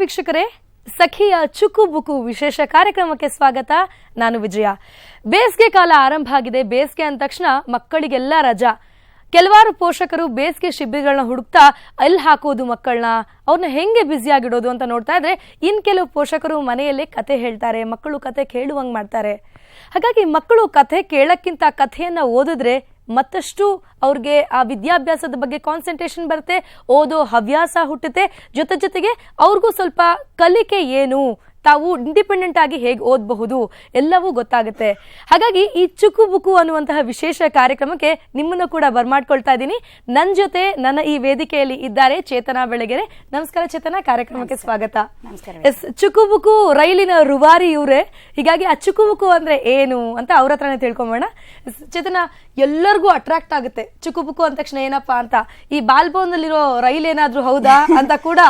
ವೀಕ್ಷಕರೇ, ಸಖಿಯ ಚುಕು ಬುಕು ವಿಶೇಷ ಕಾರ್ಯಕ್ರಮಕ್ಕೆ ಸ್ವಾಗತ, ನಾನು ವಿಜಯ. ಬೇಸಿಗೆ ಕಾಲ ಆರಂಭ ಆಗಿದೆ. ಬೇಸಿಗೆ ಅಂದ ತಕ್ಷಣ ಮಕ್ಕಳಿಗೆಲ್ಲ ರಜಾ. ಕೆಲವಾರು ಪೋಷಕರು ಬೇಸಿಗೆ ಶಿಬಿರಗಳನ್ನ ಹುಡುಕ್ತಾ ಅಲ್ಲಿ ಹಾಕೋದು ಮಕ್ಕಳನ್ನ ಅವ್ರನ್ನ ಹೆಂಗೆ ಬ್ಯುಸಿಯಾಗಿಡೋದು ಅಂತ ನೋಡ್ತಾ ಇದ್ರೆ, ಇನ್ ಕೆಲವು ಪೋಷಕರು ಮನೆಯಲ್ಲೇ ಕತೆ ಹೇಳ್ತಾರೆ, ಮಕ್ಕಳು ಕತೆ ಕೇಳುವಂಗೆ ಮಾಡ್ತಾರೆ. ಹಾಗಾಗಿ ಮಕ್ಕಳು ಕಥೆ ಕೇಳಕ್ಕಿಂತ ಕಥೆಯನ್ನ ಓದಿದ್ರೆ ಮತ್ತಷ್ಟು ಅವ್ರಿಗೆ ಆ ವಿದ್ಯಾಭ್ಯಾಸದ ಬಗ್ಗೆ ಕಾನ್ಸಂಟ್ರೇಷನ್ ಬರುತ್ತೆ ಓದೋ ಹವ್ಯಾಸ ಹುಟ್ಟುತ್ತೆ. ಜೊತೆ ಜೊತೆಗೆ ಅವ್ರಿಗೂ ಸ್ವಲ್ಪ ಕಲಿಕೆ ಏನು ತಾವು ಇಂಡಿಪೆಂಡೆಂಟ್ ಆಗಿ ಹೇಗೆ ಓದಬಹುದು ಎಲ್ಲವೂ ಗೊತ್ತಾಗುತ್ತೆ. ಹಾಗಾಗಿ ಈ ಚುಕು ಬುಕು ಅನ್ನುವಂತಹ ವಿಶೇಷ ಕಾರ್ಯಕ್ರಮಕ್ಕೆ ನಿಮ್ಮನ್ನು ಕೂಡ ಬರ್ಮಾಡ್ಕೊಳ್ತಾ ಇದ್ದೀನಿ. ನನ್ನ ಜೊತೆ ನನ್ನ ಈ ವೇದಿಕೆಯಲ್ಲಿ ಇದ್ದಾರೆ ಚೇತನಾ ಬೆಳಗೆರೆ. ನಮಸ್ಕಾರ ಚೇತನಾ ಕಾರ್ಯಕ್ರಮಕ್ಕೆ ಸ್ವಾಗತ. ಎಸ್ ಚುಕುಬುಕು ರೈಲಿನ ರುವಾರಿ ಇವರೇ. ಹೀಗಾಗಿ ಆ ಚುಕುಬುಕು ಅಂದ್ರೆ ಏನು ಅಂತ ಅವ್ರ ಹತ್ರನೇ ತಿಳ್ಕೊಂಬೋಣ ಚೇತನ ಎಲ್ಲರಿಗೂ ಅಟ್ರಾಕ್ಟ್ ಆಗುತ್ತೆ. ಚುಕುಬುಕು ಅಂದ ತಕ್ಷಣ ಏನಪ್ಪಾ ಅಂತ ಈ ಬಾಲ್ಭವನದಲ್ಲಿರೋ ರೈಲ್ ಏನಾದ್ರೂ ಹೌದಾ ಅಂತ ಕೂಡ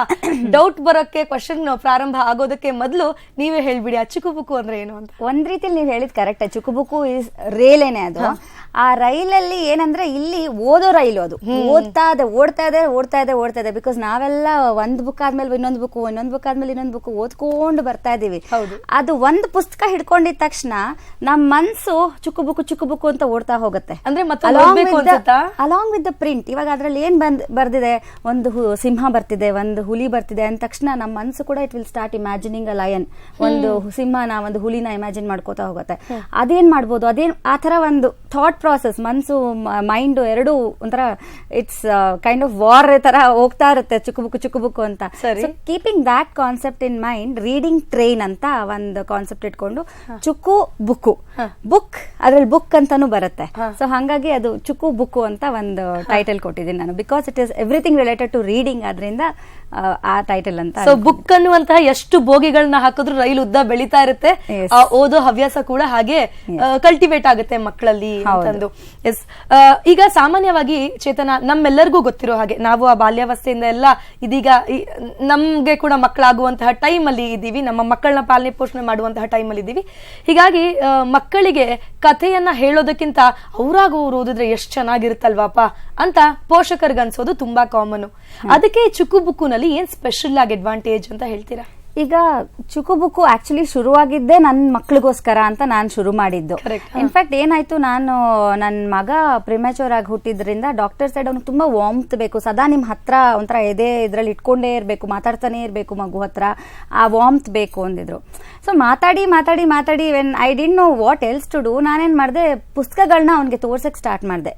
ಡೌಟ್ ಬರೋಕೆ ಕ್ವಶನ್ ಪ್ರಾರಂಭ ಆಗೋದಕ್ಕೆ ಮೊದಲು ನೀವೇ ಹೇಳ್ಬಿಡಿ ಆ ಚುಕುಬುಕು ಅಂದ್ರೆ ಏನು ಅಂತ. ಒಂದ್ ರೀತಿಲಿ ನೀವು ಹೇಳಿದ್ ಕರೆಕ್ಟ್ ಚುಕುಬುಕು ಇಸ್ ರೇಲೇನೆ ಅದು. ಆ ರೈಲಲ್ಲಿ ಏನಂದ್ರೆ ಇಲ್ಲಿ ಓದೋ ರೈಲು ಅದು. ಓದ್ತಾ ಇದೆ ಓಡ್ತಾ ಇದೆ ಓಡ್ತಾ ಇದೆ ಓಡ್ತಾ ಇದೆ. ಬಿಕಾಸ್ ನಾವೆಲ್ಲ ಒಂದ್ ಬುಕ್ ಆದ್ಮೇಲೆ ಇನ್ನೊಂದು ಬುಕ್ ಇನ್ನೊಂದು ಬುಕ್ ಆದ್ಮೇಲೆ ಇನ್ನೊಂದು ಬುಕ್ ಓದ್ಕೊಂಡು ಬರ್ತಾ ಇದೀವಿ. ಅದು ಒಂದ್ ಪುಸ್ತಕ ಹಿಡ್ಕೊಂಡಿದ ತಕ್ಷಣ ನಮ್ ಮನ್ಸು ಚುಕ್ಕು ಬುಕ್ಕು ಚುಕ್ಕು ಬುಕ್ಕು ಅಂತ ಓಡ್ತಾ ಹೋಗುತ್ತೆ. ಅಂದ್ರೆ? ಅಲಾಂಗ್ ವಿತ್ ದ ಪ್ರಿಂಟ್ ಇವಾಗ ಅದ್ರಲ್ಲಿ ಏನ್ ಬಂದ್ ಬರ್ದಿದೆ? ಒಂದು ಸಿಂಹ ಬರ್ತಿದೆ ಒಂದು ಹುಲಿ ಬರ್ತಿದೆ ಅಂದ ತಕ್ಷಣ ನಮ್ಮ ಮನ್ಸು ಕೂಡ it will start imagining a lion ಒಂದು ಸಿಂಹನ ಒಂದು ಹುಲಿನ ಇಮ್ಯಾಜಿನ್ ಮಾಡ್ಕೋತಾ ಹೋಗುತ್ತೆ. ಅದೇನ್ ಮಾಡ್ಬೋದು? ಅದೇನ್ ಆ ತರ ಒಂದು ಥಾಟ್ ಪ್ರಾಸೆಸ್ ಮನ್ಸು ಮೈಂಡ್ ಎರಡೂ ಒಂಥರ ಇಟ್ಸ್ ಕೈಂಡ್ ಆಫ್ ವಾರ್ ತರ ಹೋಗ್ತಾ ಇರುತ್ತೆ ಚುಕ್ಕುಬುಕ್ಕು ಚುಕ್ಕುಬುಕ್ಕು ಅಂತ. Keeping that concept in mind reading train ಅಂತ ಒಂದು ಕಾನ್ಸೆಪ್ಟ್ ಇಟ್ಕೊಂಡು ಚುಕ್ಕು ಬುಕ್ಕು ಬುಕ್ ಅದ್ರಲ್ಲಿ ಬುಕ್ ಅಂತಾನು ಬರುತ್ತೆ. ಸೊ ಹಂಗಾಗಿ ಅದು ಚುಕ್ಕು ಬುಕ್ಕು ಅಂತ ಒಂದು ಟೈಟಲ್ ಕೊಟ್ಟಿದ್ದೀನಿ ನಾನು. Because it is everything related to reading ಅದರಿಂದ ಆ ಟೈಟಲ್ ಅಂತ ಸೊ ಬುಕ್ ಅನ್ನುವಂತಹ ಎಷ್ಟು ಬೋಗಿಗಳನ್ನ ಹಾಕಿದ್ರು ರೈಲು ಉದ್ದ ಬೆಳಿತಾ ಇರುತ್ತೆ. ಆ ಓದೋ ಹವ್ಯಾಸ ಕೂಡ ಹಾಗೆ ಕಲ್ಟಿವೇಟ್ ಆಗುತ್ತೆ ಮಕ್ಕಳಲ್ಲಿ ಅಂತಂದು ಎಸ್ ಈಗ ಸಾಮಾನ್ಯವಾಗಿ ಚೇತನ ನಮ್ಮೆಲ್ಲರಿಗೂ ಗೊತ್ತಿರೋ ಹಾಗೆ ನಾವು ಆ ಬಾಲ್ಯಾವಸ್ಥೆಯಿಂದ ಎಲ್ಲ ಇದೀಗ ನಮ್ಗೆ ಕೂಡ ಮಕ್ಕಳಾಗುವಂತಹ ಟೈಮ್ ಅಲ್ಲಿ ಇದ್ದೀವಿ ನಮ್ಮ ಮಕ್ಕಳನ್ನ ಪಾಲನೆ ಪೋಷಣೆ ಮಾಡುವಂತಹ ಟೈಮ್ ಅಲ್ಲಿ ಇದ್ದೀವಿ ಹೀಗಾಗಿ ಮಕ್ಕಳಿಗೆ ಕಥೆಯನ್ನ ಹೇಳೋದಕ್ಕಿಂತ ಅವ್ರಾಗ ಅವ್ರು ಓದಿದ್ರೆ ಎಷ್ಟು ಚೆನ್ನಾಗಿರುತ್ತಲ್ವಾಪ ಅಂತ ಪೋಷಕರಿಗೆ ಅನ್ಸೋದು ತುಂಬಾ ಕಾಮನ್ ಅದಕ್ಕೆ ಚುಕ್ಕು ಬುಕ್ಕುನಲ್ಲಿ ಏನ್ ಸ್ಪೆಷಲ್ ಆಗಿ ಅಡ್ವಾಂಟೇಜ್ ಅಂತ ಹೇಳ್ತೀರಾ? ಈಗ ಚುಕು ಬುಕ್ಕು ಆಕ್ಚುಲಿ ಶುರುವಾಗಿದ್ದೆ ನನ್ನ ಮಕ್ಳಿಗೋಸ್ಕರ ಅಂತ ನಾನು ಶುರು ಮಾಡಿದ್ದು. ಇನ್ಫ್ಯಾಕ್ಟ್ ಏನಾಯ್ತು ನಾನು ನನ್ನ ಮಗ ಪ್ರಿಮ್ಯಾಚೋರ್ ಆಗಿ ಹುಟ್ಟಿದ್ರಿಂದ ಡಾಕ್ಟರ್ ಸೈಡ್ ಅವ್ನು ತುಂಬಾ ವಾಮ್ತ್ ಬೇಕು. ಸದಾ ನಿಮ್ ಹತ್ರ ಒಂಥರ ಎದೆ ಇದ್ರಲ್ಲಿ ಇಟ್ಕೊಂಡೇ ಇರಬೇಕು ಮಾತಾಡ್ತಾನೆ ಇರಬೇಕು ಮಗು ಹತ್ರ. ಆ ವಾಮ್ತ್ ಬೇಕು ಅಂದಿದ್ರು. ಸೊ ಮಾತಾಡಿ ಮಾತಾಡಿ ಮಾತಾಡಿ when I didn't know what else to do ನಾನೇನ್ ಮಾಡಿದೆ ಪುಸ್ತಕಗಳನ್ನ ಅವ್ನಿಗೆ ತೋರ್ಸಕ್ಕೆ ಸ್ಟಾರ್ಟ್ ಮಾಡಿದೆ.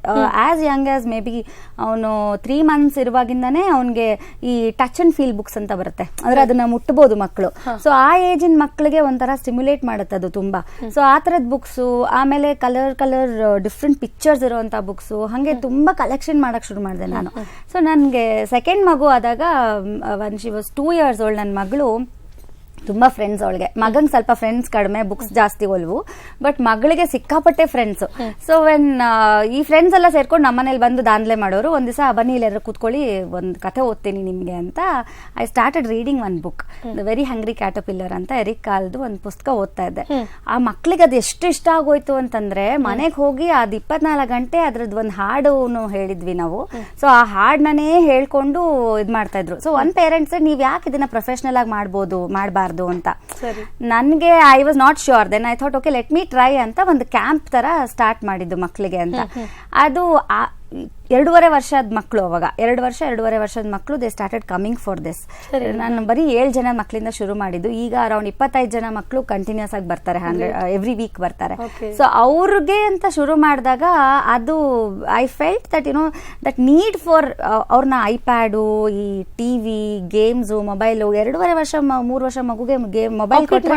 As young as maybe ಅವನು ತ್ರೀ ಮಂತ್ಸ್ ಇರುವಾಗಿಂದಾನೇ ಅವನಿಗೆ ಈ ಟಚ್ ಅಂಡ್ ಫೀಲ್ ಬುಕ್ಸ್ ಅಂತ ಬರುತ್ತೆ. ಅಂದ್ರೆ ಅದನ್ನ ಮುಟ್ಟಬಹುದು ಮಕ್ಕಳು. ಸೊ ಆ ಏಜಿನ ಮಕ್ಕಳಿಗೆ ಒಂಥರ ಸ್ಟಿಮ್ಯುಲೇಟ್ ಮಾಡುತ್ತೆ ಅದು ತುಂಬಾ. ಸೊ ಆ ತರದ ಬುಕ್ಸು ಆಮೇಲೆ ಕಲರ್ ಕಲರ್ ಡಿಫ್ರೆಂಟ್ ಪಿಕ್ಚರ್ಸ್ ಇರುವಂತ ಬುಕ್ಸ್ ಹಂಗೆ ತುಂಬಾ ಕಲೆಕ್ಷನ್ ಮಾಡಕ್ ಶುರು ಮಾಡಿದೆ ನಾನು. ಸೊ ನನಗೆ ಸೆಕೆಂಡ್ ಮಗು ಆದಾಗ when she was two years old ನನ್ನ ಮಗಳು ತುಂಬಾ ಫ್ರೆಂಡ್ಸ್ ಅವಳಿಗೆ. ಮಗಂಗ್ ಸ್ವಲ್ಪ ಫ್ರೆಂಡ್ಸ್ ಕಡಿಮೆ ಬುಕ್ಸ್ ಜಾಸ್ತಿ ಒಲ್ವು ಬಟ್ ಮಗಳಿಗೆ ಸಿಕ್ಕಾಪಟ್ಟೆ ಫ್ರೆಂಡ್ಸ್ ಸೊ ವೆನ್ ಈ ಫ್ರೆಂಡ್ಸ್ ಎಲ್ಲ ಸೇರ್ಕೊಂಡು ನಮ್ಮನೇಲಿ ಬಂದು ದಾಂದ್ಲೆ ಮಾಡೋರು ಒಂದ್ ದಿವಸ ಬನ್ನಿ ಇಲ್ಲೆಲ್ಲ ಕೂತ್ಕೊಳ್ಳಿ ಒಂದ್ ಕತೆ ಓದ್ತೀನಿ ನಿಮ್ಗೆ ಅಂತ I started reading one book the very hungry caterpillar ಅಂತ ಎರಿಕ್ ಕಾಲ್ದು ಒಂದು ಪುಸ್ತಕ ಓದ್ತಾ ಇದ್ದೆ. ಆ ಮಕ್ಳಿಗೆ ಅದು ಎಷ್ಟು ಇಷ್ಟ ಆಗೋಯ್ತು ಅಂತಂದ್ರೆ ಮನೆಗೆ ಹೋಗಿ ಅದ್ ಇಪ್ಪತ್ನಾಲ್ಕು ಗಂಟೆ ಅದ್ರದ್ದು ಒಂದು ಹಾಡು ಹೇಳಿದ್ವಿ ನಾವು. ಸೊ ಆ ಹಾಡ್ನೇ ಹೇಳ್ಕೊಂಡು ಇದ್ ಮಾಡ್ತಾ ಇದ್ರು. ಸೊ ಒಂದ್ ಪೇರೆಂಟ್ಸ್ ನೀವ್ ಯಾಕೆ ಇದನ್ನ ಪ್ರೊಫೆಷನಲ್ ಆಗಿ ಮಾಡ್ಬೋದು ಮಾಡಬಾರ್ದು? ಅಂತ. ನನಗೆ I was not sure then I thought okay let me try ಅಂತ ಒಂದು ಕ್ಯಾಂಪ್ ತರ ಸ್ಟಾರ್ಟ್ ಮಾಡಿದ್ದು ಮಕ್ಕಳಿಗೆ ಅಂತ. ಅದು ಎರಡೂವರೆ ವರ್ಷದ ಮಕ್ಕಳು ಅವಾಗ. ಎರಡು ವರ್ಷ ಎರಡೂವರೆ ವರ್ಷದ ಮಕ್ಕಳು they started coming for this ನಾನು ಬರೀ ಏಳು ಜನ ಮಕ್ಕಳಿಂದ ಶುರು ಮಾಡಿದ್ದು. ಈಗ ಅರೌಂಡ್ ಇಪ್ಪತ್ತೈದು ಜನ ಮಕ್ಕಳು ಕಂಟಿನ್ಯೂಸ್ ಆಗಿ ಬರ್ತಾರೆ ಹಂಡ್ರೆಡ್. ಎವ್ರಿ ವೀಕ್ ಬರ್ತಾರೆ. ಸೊ ಅವ್ರಿಗೆ ಅಂತ ಶುರು ಮಾಡಿದಾಗ ಅದು I felt that you know that need for ಅವ್ರನ್ನ ಐಪ್ಯಾಡು ಈ ಟಿವಿ ಗೇಮ್ಸು ಮೊಬೈಲು ಎರಡೂವರೆ ವರ್ಷ ಮೂರು ವರ್ಷ ಮಗುಗೆ ಗೇಮ್ ಮೊಬೈಲ್ ಕೊಟ್ಟು.